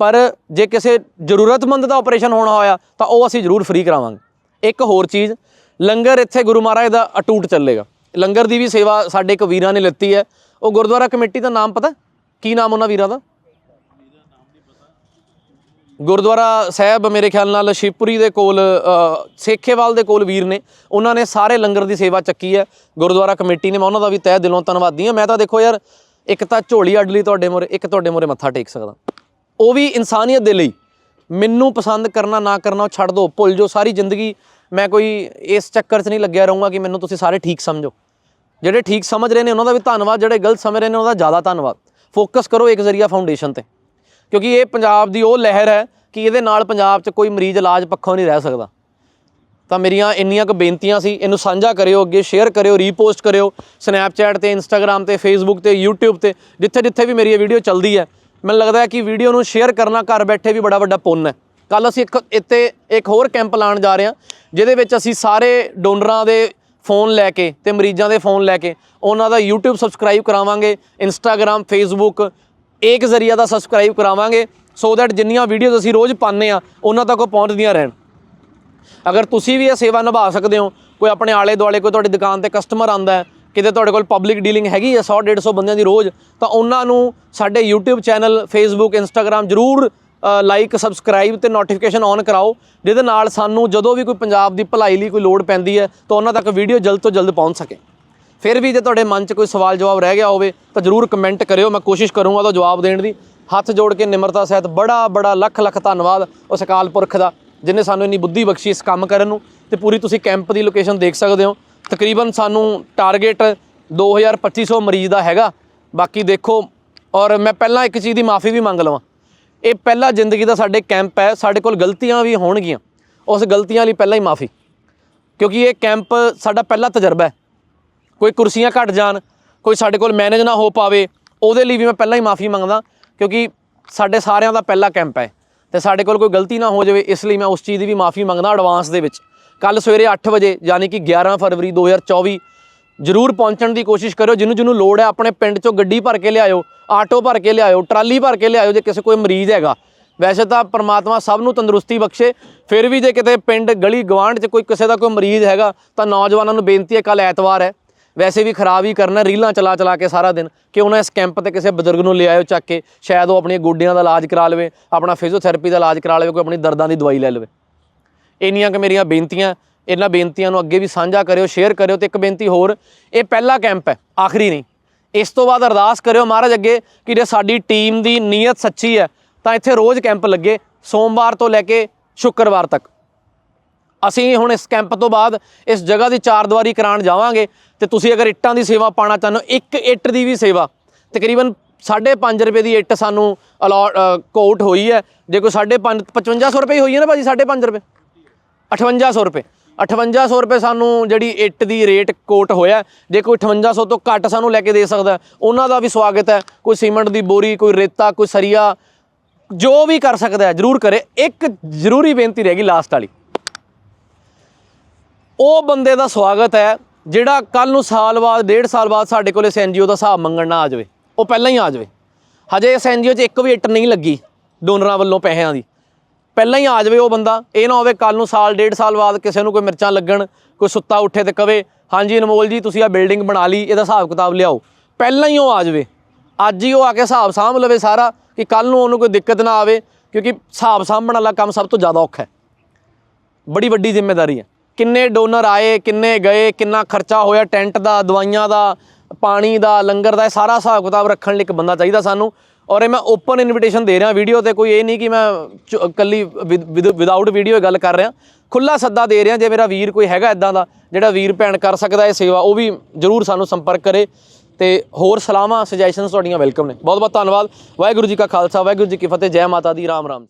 ਪਰ ਜੇ ਕਿਸੇ ਜ਼ਰੂਰਤਮੰਦ ਦਾ ਆਪਰੇਸ਼ਨ ਹੋਣਾ ਹੋਇਆ, ਤਾਂ ਉਹ ਅਸੀਂ ਜ਼ਰੂਰ ਫ੍ਰੀ ਕਰਾਵਾਂਗੇ। ਇੱਕ ਹੋਰ ਚੀਜ਼ ਲੰਗਰ ਇੱਥੇ ਗੁਰੂ ਮਹਾਰਾਜ ਦਾ ਅਟੂਟ ਚੱਲੇਗਾ। ਲੰਗਰ ਦੀ ਵੀ ਸੇਵਾ ਸਾਡੇ ਇੱਕ ਵੀਰਾਂ ਨੇ ਲਿੱਤੀ ਹੈ। ਉਹ ਗੁਰਦੁਆਰਾ ਕਮੇਟੀ ਦਾ ਨਾਮ ਪਤਾ? ਕੀ ਨਾਮ ਉਹਨਾਂ ਵੀਰਾਂ ਦਾ? ਗੁਰਦੁਆਰਾ ਸਾਹਿਬ ਮੇਰੇ ਖਿਆਲ ਨਾਲ ਸ਼ਿਵਪੁਰੀ ਦੇ ਕੋਲ ਸੇਖੇਵਾਲ ਦੇ ਕੋਲ ਵੀਰ ਨੇ। ਉਹਨਾਂ ਨੇ ਸਾਰੇ ਲੰਗਰ ਦੀ ਸੇਵਾ ਚੱਕੀ ਹੈ। ਗੁਰਦੁਆਰਾ ਕਮੇਟੀ ਨੇ, ਮੈਂ ਉਹਨਾਂ ਦਾ ਵੀ ਤਹਿ ਦਿਲੋਂ ਧੰਨਵਾਦੀ ਹਾਂ। ਮੈਂ ਤਾਂ ਦੇਖੋ ਯਾਰ, ਇੱਕ ਤਾਂ ਝੋਲੀ ਅੱਡ ਲਈ ਤੁਹਾਡੇ ਮੋਰੇ, ਇੱਕ ਤੁਹਾਡੇ ਮੋਰੇ ਮੱਥਾ ਟੇਕ ਸਕਦਾ। ਉਹ ਵੀ ਇਨਸਾਨੀਅਤ ਦੇ ਲਈ। ਮੈਨੂੰ ਪਸੰਦ ਕਰਨਾ ਨਾ ਕਰਨਾ ਉਹ ਛੱਡ ਦਿਓ ਭੁੱਲ ਜਾਓ। ਸਾਰੀ ਜ਼ਿੰਦਗੀ ਮੈਂ ਕੋਈ ਇਸ ਚੱਕਰ 'ਚ ਨਹੀਂ ਲੱਗਿਆ ਰਹੂੰਗਾ ਕਿ ਮੈਨੂੰ ਤੁਸੀਂ ਸਾਰੇ ਠੀਕ ਸਮਝੋ। ਜਿਹੜੇ ਠੀਕ ਸਮਝ ਰਹੇ ਨੇ, ਉਹਨਾਂ ਦਾ ਵੀ ਧੰਨਵਾਦ, ਜਿਹੜੇ ਗਲਤ ਸਮਝ ਰਹੇ ਨੇ, ਉਹਨਾਂ ਦਾ ਜ਼ਿਆਦਾ ਧੰਨਵਾਦ। ਫੋਕਸ ਕਰੋ ਇੱਕ ਜ਼ਰੀਆ ਫਾਊਂਡੇਸ਼ਨ ਤੇ। ਕਿਉਂਕਿ ਇਹ ਪੰਜਾਬ ਦੀ ਉਹ ਲਹਿਰ ਹੈ ਕਿ ਇਹਦੇ ਨਾਲ ਪੰਜਾਬ 'ਚ ਕੋਈ ਮਰੀਜ਼ ਇਲਾਜ ਪੱਖੋਂ ਨਹੀਂ ਰਹਿ ਸਕਦਾ। ਤਾਂ ਮੇਰੀਆਂ ਇੰਨੀਆਂ ਕੁ ਬੇਨਤੀਆਂ ਸੀ, ਇਹਨੂੰ ਸਾਂਝਾ ਕਰਿਓ, ਅੱਗੇ ਸ਼ੇਅਰ ਕਰਿਓ ਰੀਪੋਸਟ ਕਰਿਓ ਸਨੈਪਚੈਟ ਤੇ ਇੰਸਟਾਗ੍ਰam ਤੇ ਫੇਸਬੁੱਕ ਤੇ, YouTube ਤੇ ਜਿੱਥੇ ਜਿੱਥੇ ਵੀ ਮੇਰੀ ਇਹ ਵੀਡੀਓ ਚੱਲਦੀ ਹੈ। ਮੈਨੂੰ ਲੱਗਦਾ ਹੈ ਕਿ ਵੀਡੀਓ ਨੂੰ ਸ਼ੇਅਰ ਕਰਨਾ ਘਰ ਬੈਠੇ ਵੀ ਬੜਾ ਵੱਡਾ ਪੁੰਨ ਹੈ। ਕੱਲ ਅਸੀਂ ਇੱਕ ਇੱਥੇ ਇੱਕ ਹੋਰ ਕੈਂਪ ਲਾਉਣ ਜਾ ਰਹੇ ਹਾਂ, ਜਿਹਦੇ ਵਿੱਚ ਅਸੀਂ ਸਾਰੇ ਡੋਨਰਾਂ ਦੇ ਫੋਨ ਲੈ ਕੇ ਤੇ ਮਰੀਜ਼ਾਂ ਦੇ ਫੋਨ ਲੈ ਕੇ ਉਹਨਾਂ ਦਾ YouTube ਸਬਸਕ੍ਰਾਈਬ ਕਰਾਵਾਂਗੇ, Instagram, Facebook ਇੱਕ ਜ਼ਰੀਆ ਦਾ ਸਬਸਕ੍ਰਾਈਬ ਕਰਾਵਾਂਗੇ ਸੋ ਦੈਟ ਜਿੰਨੀਆਂ ਵੀਡੀਓਜ਼ ਅਸੀਂ ਰੋਜ਼ ਪਾਉਂਦੇ ਆ ਉਹਨਾਂ ਤੱਕ ਉਹ ਪਹੁੰਚਦੀਆਂ ਰਹਿਣ। ਅਗਰ ਤੁਸੀਂ ਵੀ ਇਹ ਸੇਵਾ ਨਿਭਾ ਸਕਦੇ ਹੋ, ਕੋਈ ਆਪਣੇ ਆਲੇ ਦੁਆਲੇ ਕੋਈ ਤੁਹਾਡੀ ਦੁਕਾਨ ਤੇ ਕਸਟਮਰ ਆਂਦਾ ਹੈ, ਕਿਤੇ ਤੁਹਾਡੇ ਕੋਲ ਪਬਲਿਕ ਡੀਲਿੰਗ ਹੈਗੀ ਹੈ 100 150 ਬੰਦਿਆਂ ਦੀ ਰੋਜ਼, ਤਾਂ ਉਹਨਾਂ ਨੂੰ ਸਾਡੇ YouTube ਚੈਨਲ Facebook, Instagram ਜਰੂਰ ਲਾਈਕ ਸਬਸਕ੍ਰਾਈਬ ਤੇ ਨੋਟੀਫਿਕੇਸ਼ਨ ਔਨ ਕਰਾਓ, ਜਿਹਦੇ ਨਾਲ ਸਾਨੂੰ ਜਦੋਂ ਵੀ ਕੋਈ ਪੰਜਾਬ ਦੀ ਭਲਾਈ ਲਈ ਕੋਈ ਲੋੜ ਪੈਂਦੀ ਹੈ, ਤਾਂ ਉਹਨਾਂ ਤੱਕ ਵੀਡੀਓ ਜਲਦ ਤੋਂ ਜਲਦ ਪਹੁੰਚ ਸਕੇ। ਫਿਰ ਵੀ ਜੇ ਤੁਹਾਡੇ ਮਨ 'ਚ ਕੋਈ ਸਵਾਲ ਜਵਾਬ ਰਹਿ ਗਿਆ ਹੋਵੇ, ਤਾਂ ਜਰੂਰ ਕਮੈਂਟ ਕਰਿਓ, ਮੈਂ ਕੋਸ਼ਿਸ਼ ਕਰੂੰਗਾ ਉਹਦਾ ਜਵਾਬ ਦੇਣ ਦੀ। ਹੱਥ ਜੋੜ ਕੇ ਨਿਮਰਤਾ ਸਹਿਤ ਬੜਾ ਬੜਾ ਲੱਖ ਲੱਖ ਧੰਨਵਾਦ ਉਸ ਅਕਾਲ ਪੁਰਖ ਦਾ ਜਿਨੇ ਸਾਨੂੰ ਇੰਨੀ ਬੁੱਧੀ ਬਖਸ਼ੀ ਇਸ ਕੰਮ ਕਰਨ ਨੂੰ। ਤੇ ਪੂਰੀ ਤੁਸੀਂ ਕੈਂਪ ਦੀ ਲੋਕੇਸ਼ਨ ਦੇਖ ਸਕਦੇ ਹੋ। ਤਕਰੀਬਨ ਸਾਨੂੰ ਟਾਰਗੇਟ 2250 ਮਰੀਜ਼ ਦਾ ਹੈਗਾ। ਬਾਕੀ ਦੇਖੋ, ਔਰ ਮੈਂ ਪਹਿਲਾਂ ਇੱਕ ਚੀਜ਼ ਦੀ ਮਾਫੀ ਵੀ ਮੰਗ ਲਵਾਂ। ਇਹ ਪਹਿਲਾ ਜ਼ਿੰਦਗੀ ਦਾ ਸਾਡੇ ਕੈਂਪ ਹੈ, ਸਾਡੇ ਕੋਲ ਗਲਤੀਆਂ ਵੀ ਹੋਣਗੀਆਂ। ਉਸ ਗਲਤੀਆਂ ਲਈ ਪਹਿਲਾਂ ਹੀ ਮਾਫੀ। ਕਿਉਂਕਿ ਇਹ ਕੈਂਪ ਸਾਡਾ ਪਹਿਲਾ ਤਜਰਬਾ ਹੈ। ਕੋਈ ਕੁਰਸੀਆਂ ਘਟ ਜਾਣ, ਕੋਈ ਸਾਡੇ ਕੋਲ ਮੈਨੇਜ ਨਾ ਹੋ ਪਾਵੇ, ਉਹਦੇ ਲਈ ਵੀ ਮੈਂ ਪਹਿਲਾਂ ਹੀ ਮਾਫੀ ਮੰਗਦਾ। ਕਿਉਂਕਿ ਸਾਡੇ ਸਾਰਿਆਂ ਦਾ ਪਹਿਲਾ ਕੈਂਪ ਹੈ ਤੇ ਸਾਡੇ ਕੋਲ ਕੋਈ ਗਲਤੀ ਨਾ ਹੋ ਜਾਵੇ, ਇਸ ਲਈ ਮੈਂ ਉਸ ਚੀਜ਼ ਦੀ ਵੀ ਮਾਫੀ ਮੰਗਦਾ ਐਡਵਾਂਸ ਦੇ ਵਿੱਚ। ਕੱਲ ਸਵੇਰੇ 8 ਵਜੇ, ਯਾਨੀ ਕਿ 11 ਫਰਵਰੀ 2024 ਜਰੂਰ ਪਹੁੰਚਣ ਦੀ ਕੋਸ਼ਿਸ਼ ਕਰਿਓ। ਜਿਹਨੂੰ ਜਿਹਨੂੰ ਲੋੜ ਹੈ ਆਪਣੇ ਪਿੰਡ ਚੋਂ ਗੱਡੀ ਭਰ ਕੇ ਲਿਆਇਓ, ਆਟੋ ਭਰ ਕੇ ਲਿਆਇਓ, ਟਰਾਲੀ ਭਰ ਕੇ ਲਿਆਇਓ, ਜੇ ਕਿਸੇ ਕੋਈ ਮਰੀਜ਼ ਹੈਗਾ। ਵੈਸੇ ਤਾਂ ਪਰਮਾਤਮਾ ਸਭ ਨੂੰ ਤੰਦਰੁਸਤੀ ਬਖਸ਼ੇ। ਫਿਰ ਵੀ ਜੇ ਕਿਤੇ ਪਿੰਡ ਗਲੀ ਗਵਾਂਢ 'ਚ ਕੋਈ ਕਿਸੇ ਦਾ ਕੋਈ ਮਰੀਜ਼ ਹੈਗਾ, ਤਾਂ ਨੌਜਵਾਨਾਂ ਨੂੰ ਬੇਨਤੀ ਹੈ ਕੱਲ ਐਤਵਾਰ ਹੈ। ਵੈਸੇ ਵੀ ਖਰਾਬ ਹੀ ਕਰਨਾ, ਰੀਲਾਂ ਚਲਾ ਚਲਾ ਕੇ ਸਾਰਾ ਦਿਨ। ਕਿ ਉਹਨਾਂ ਇਸ ਕੈਂਪ ਤੇ ਕਿਸੇ ਬਜ਼ੁਰਗ ਨੂੰ ਲਿਆਇਓ ਚੱਕ ਕੇ, ਸ਼ਾਇਦ ਉਹ ਆਪਣੀਆਂ ਗੋਡਿਆਂ ਦਾ ਇਲਾਜ ਕਰਾ ਲਵੇ, ਆਪਣਾ ਫਿਜ਼ੀਓਥੈਰੇਪੀ ਦਾ ਇਲਾਜ ਕਰਾ ਲਵੇ, ਕੋਈ ਆਪਣੀ ਦਰਦਾਂ ਦੀ ਦਵਾਈ ਲੈ ਲਵੇ। ਇੰਨੀਆਂ ਕਿ ਮੇਰੀਆਂ ਬੇਨਤੀਆਂ। ਇਹਨਾਂ ਬੇਨਤੀਆਂ ਨੂੰ ਅੱਗੇ ਵੀ ਸਾਂਝਾ ਕਰਿਓ ਸ਼ੇਅਰ ਕਰਿਓ ਤੇ ਇੱਕ ਬੇਨਤੀ ਹੋਰ, ਇਹ ਪਹਿਲਾ ਕੈਂਪ ਹੈ, ਆਖਰੀ ਨਹੀਂ। ਇਸ ਤੋਂ ਬਾਅਦ ਅਰਦਾਸ ਕਰਿਓ ਮਹਾਰਾਜ ਅੱਗੇ ਕਿ ਜੇ ਸਾਡੀ ਟੀਮ ਦੀ ਨੀਅਤ ਸੱਚੀ ਹੈ, ਤਾਂ ਇੱਥੇ ਰੋਜ਼ ਕੈਂਪ ਲੱਗੇ, ਸੋਮਵਾਰ ਤੋਂ ਲੈ ਕੇ ਸ਼ੁੱਕਰਵਾਰ ਤੱਕ। ਅਸੀਂ ਹੁਣ ਇਸ ਕੈਂਪ ਤੋਂ ਬਾਅਦ ਇਸ ਜਗ੍ਹਾ ਦੀ ਚਾਰ ਦੀਵਾਰੀ ਕਰਾਉਣ ਜਾਵਾਂਗੇ ਤੇ ਤੁਸੀਂ ਅਗਰ ਇੱਟਾਂ ਦੀ ਸੇਵਾ ਪਾਣਾ ਚਾਹੁੰਦੇ ਹੋ, ਇੱਕ ਇੱਟ ਦੀ ਵੀ ਸੇਵਾ, ਤਕਰੀਬਨ 5.5 ਰੁਪਏ ਦੀ ਇੱਟ ਸਾਨੂੰ ਅਲਾਟ ਕੋਟ ਹੋਈ ਹੈ। ਜੇ ਕੋਈ 5.5 5500 ਰੁਪਏ ਹੋਈ ਹੈ ਨਾ ਭਾਜੀ 5.5 ਰੁਪਏ? 5800 ਰੁਪਏ। 5800 ਰੁਪਏ ਸਾਨੂੰ ਜਿਹੜੀ ਇੱਟ ਦੀ ਰੇਟ ਕੋਟ ਹੋਇਆ, ਜੇ ਕੋਈ 5800 ਤੋਂ ਘੱਟ ਸਾਨੂੰ ਲੈ ਕੇ ਦੇ ਸਕਦਾ, ਉਹਨਾਂ ਦਾ ਵੀ ਸਵਾਗਤ ਹੈ। ਕੋਈ ਸੀਮੈਂਟ ਦੀ ਬੋਰੀ, ਕੋਈ ਰੇਤਾ, ਕੋਈ ਸਰੀਆ, ਜੋ ਵੀ ਕਰ ਸਕਦਾ ਹੈ, ਜਰੂਰ ਕਰੇ। ਇੱਕ ਜ਼ਰੂਰੀ ਬੇਨਤੀ ਰਹਿ ਗਈ ਲਾਸਟ ਵਾਲੀ। ਉਹ ਬੰਦੇ ਦਾ ਸਵਾਗਤ ਹੈ, ਜਿਹੜਾ ਕੱਲ ਨੂੰ ਸਾਲ ਬਾਅਦ, ਡੇਢ ਸਾਲ ਬਾਅਦ ਸਾਡੇ ਕੋਲ ਇਸ ਐਨਜੀਓ ਦਾ ਹਿਸਾਬ ਮੰਗਣ ਨਾ ਆ ਜਾਵੇ। ਉਹ ਪਹਿਲਾਂ ਹੀ ਆ ਜਾਵੇ। ਹਜੇ ਇਸ ਐਨਜੀਓ 'ਚ ਇੱਕ ਵੀ ਇੱਟ ਨਹੀਂ ਲੱਗੀ, ਡੋਨਰਾਂ ਵੱਲੋਂ ਪੈਸਿਆਂ ਦੀ। ਪਹਿਲਾਂ ਹੀ ਆ ਜਾਵੇ ਉਹ ਬੰਦਾ, ਇਹ ਨਾ ਹੋਵੇ ਕੱਲ ਨੂੰ ਸਾਲ, ਡੇਢ ਸਾਲ ਬਾਅਦ ਕਿਸੇ ਨੂੰ ਕੋਈ ਮਿਰਚਾਂ ਲੱਗਣ, ਕੋਈ ਸੁੱਤਾ ਉੱਠੇ ਤੇ ਕਵੇ, ਹਾਂਜੀ ਅਨਮੋਲ ਜੀ, ਤੁਸੀਂ ਆ ਬਿਲਡਿੰਗ ਬਣਾ ਲਈ, ਇਹਦਾ ਹਿਸਾਬ ਕਿਤਾਬ ਲਿਆਓ। ਪਹਿਲਾਂ ਹੀ ਉਹ ਆ ਜਾਵੇ। ਅੱਜ ਹੀ ਉਹ ਆ ਕੇ ਹਿਸਾਬ ਸਾਂਭ ਲਵੇ ਸਾਰਾ, ਕਿ ਕੱਲ ਨੂੰ ਉਹਨੂੰ ਕੋਈ ਦਿੱਕਤ ਨਾ ਆਵੇ, ਕਿਉਂਕਿ ਹਿਸਾਬ ਸਾਂਭਣ ਵਾਲਾ ਕੰਮ ਸਭ ਤੋਂ ਜ਼ਿਆਦਾ ਔਖਾ ਹੈ। ਬੜੀ ਵੱਡੀ ਜ਼ਿੰਮੇਵਾਰੀ ਹੈ। ਕਿੰਨੇ ਡੋਨਰ ਆਏ, ਕਿੰਨੇ ਗਏ, ਕਿੰਨਾ ਖਰਚਾ ਹੋਇਆ, ਟੈਂਟ ਦਾ, ਦਵਾਈਆਂ ਦਾ, ਪਾਣੀ ਦਾ, ਲੰਗਰ ਦਾ, ਇਹ ਸਾਰਾ ਹਿਸਾਬ ਕਿਤਾਬ ਰੱਖਣ ਲਈ ਇੱਕ ਬੰਦਾ ਚਾਹੀਦਾ ਸਾਨੂੰ। ਔਰ ਇਹ ਮੈਂ ਓਪਨ ਇਨਵੀਟੇਸ਼ਨ ਦੇ ਰਿਹਾ ਵੀਡੀਓ ਤੇ, ਕੋਈ ਇਹ ਨਹੀਂ ਕਿ ਮੈਂ ਚ- ਇਕੱਲੀ ਵਿਦਆਊਟ ਵੀਡੀਓ ਗੱਲ ਕਰ ਰਿਹਾ। ਖੁੱਲਾ ਸੱਦਾ ਦੇ ਰਿਹਾ ਜੇ ਮੇਰਾ ਵੀਰ ਕੋਈ ਹੈਗਾ ਇਦਾਂ ਦਾ, ਜਿਹੜਾ ਵੀਰ ਭੈਣ ਕਰ ਸਕਦਾ ਇਹ ਸੇਵਾ, ਉਹ ਵੀ ਜਰੂਰ ਸਾਨੂੰ ਸੰਪਰਕ ਕਰੇ। ਤੇ ਹੋਰ ਸਲਾਹਾਂ ਸੁਜੈਸ਼ਨਸ ਤੁਹਾਡੀਆਂ ਵੈਲਕਮ ਨੇ। ਬਹੁਤ ਬਹੁਤ ਧੰਨਵਾਦ। ਵਾਹਿਗੁਰੂ ਜੀ ਕਾ ਖਾਲਸਾ, ਵਾਹਿਗੁਰੂ ਜੀ ਕੀ ਫਤਿਹ। ਜੈ ਮਾਤਾ ਦੀ ਰਾਮ ਰਾਮ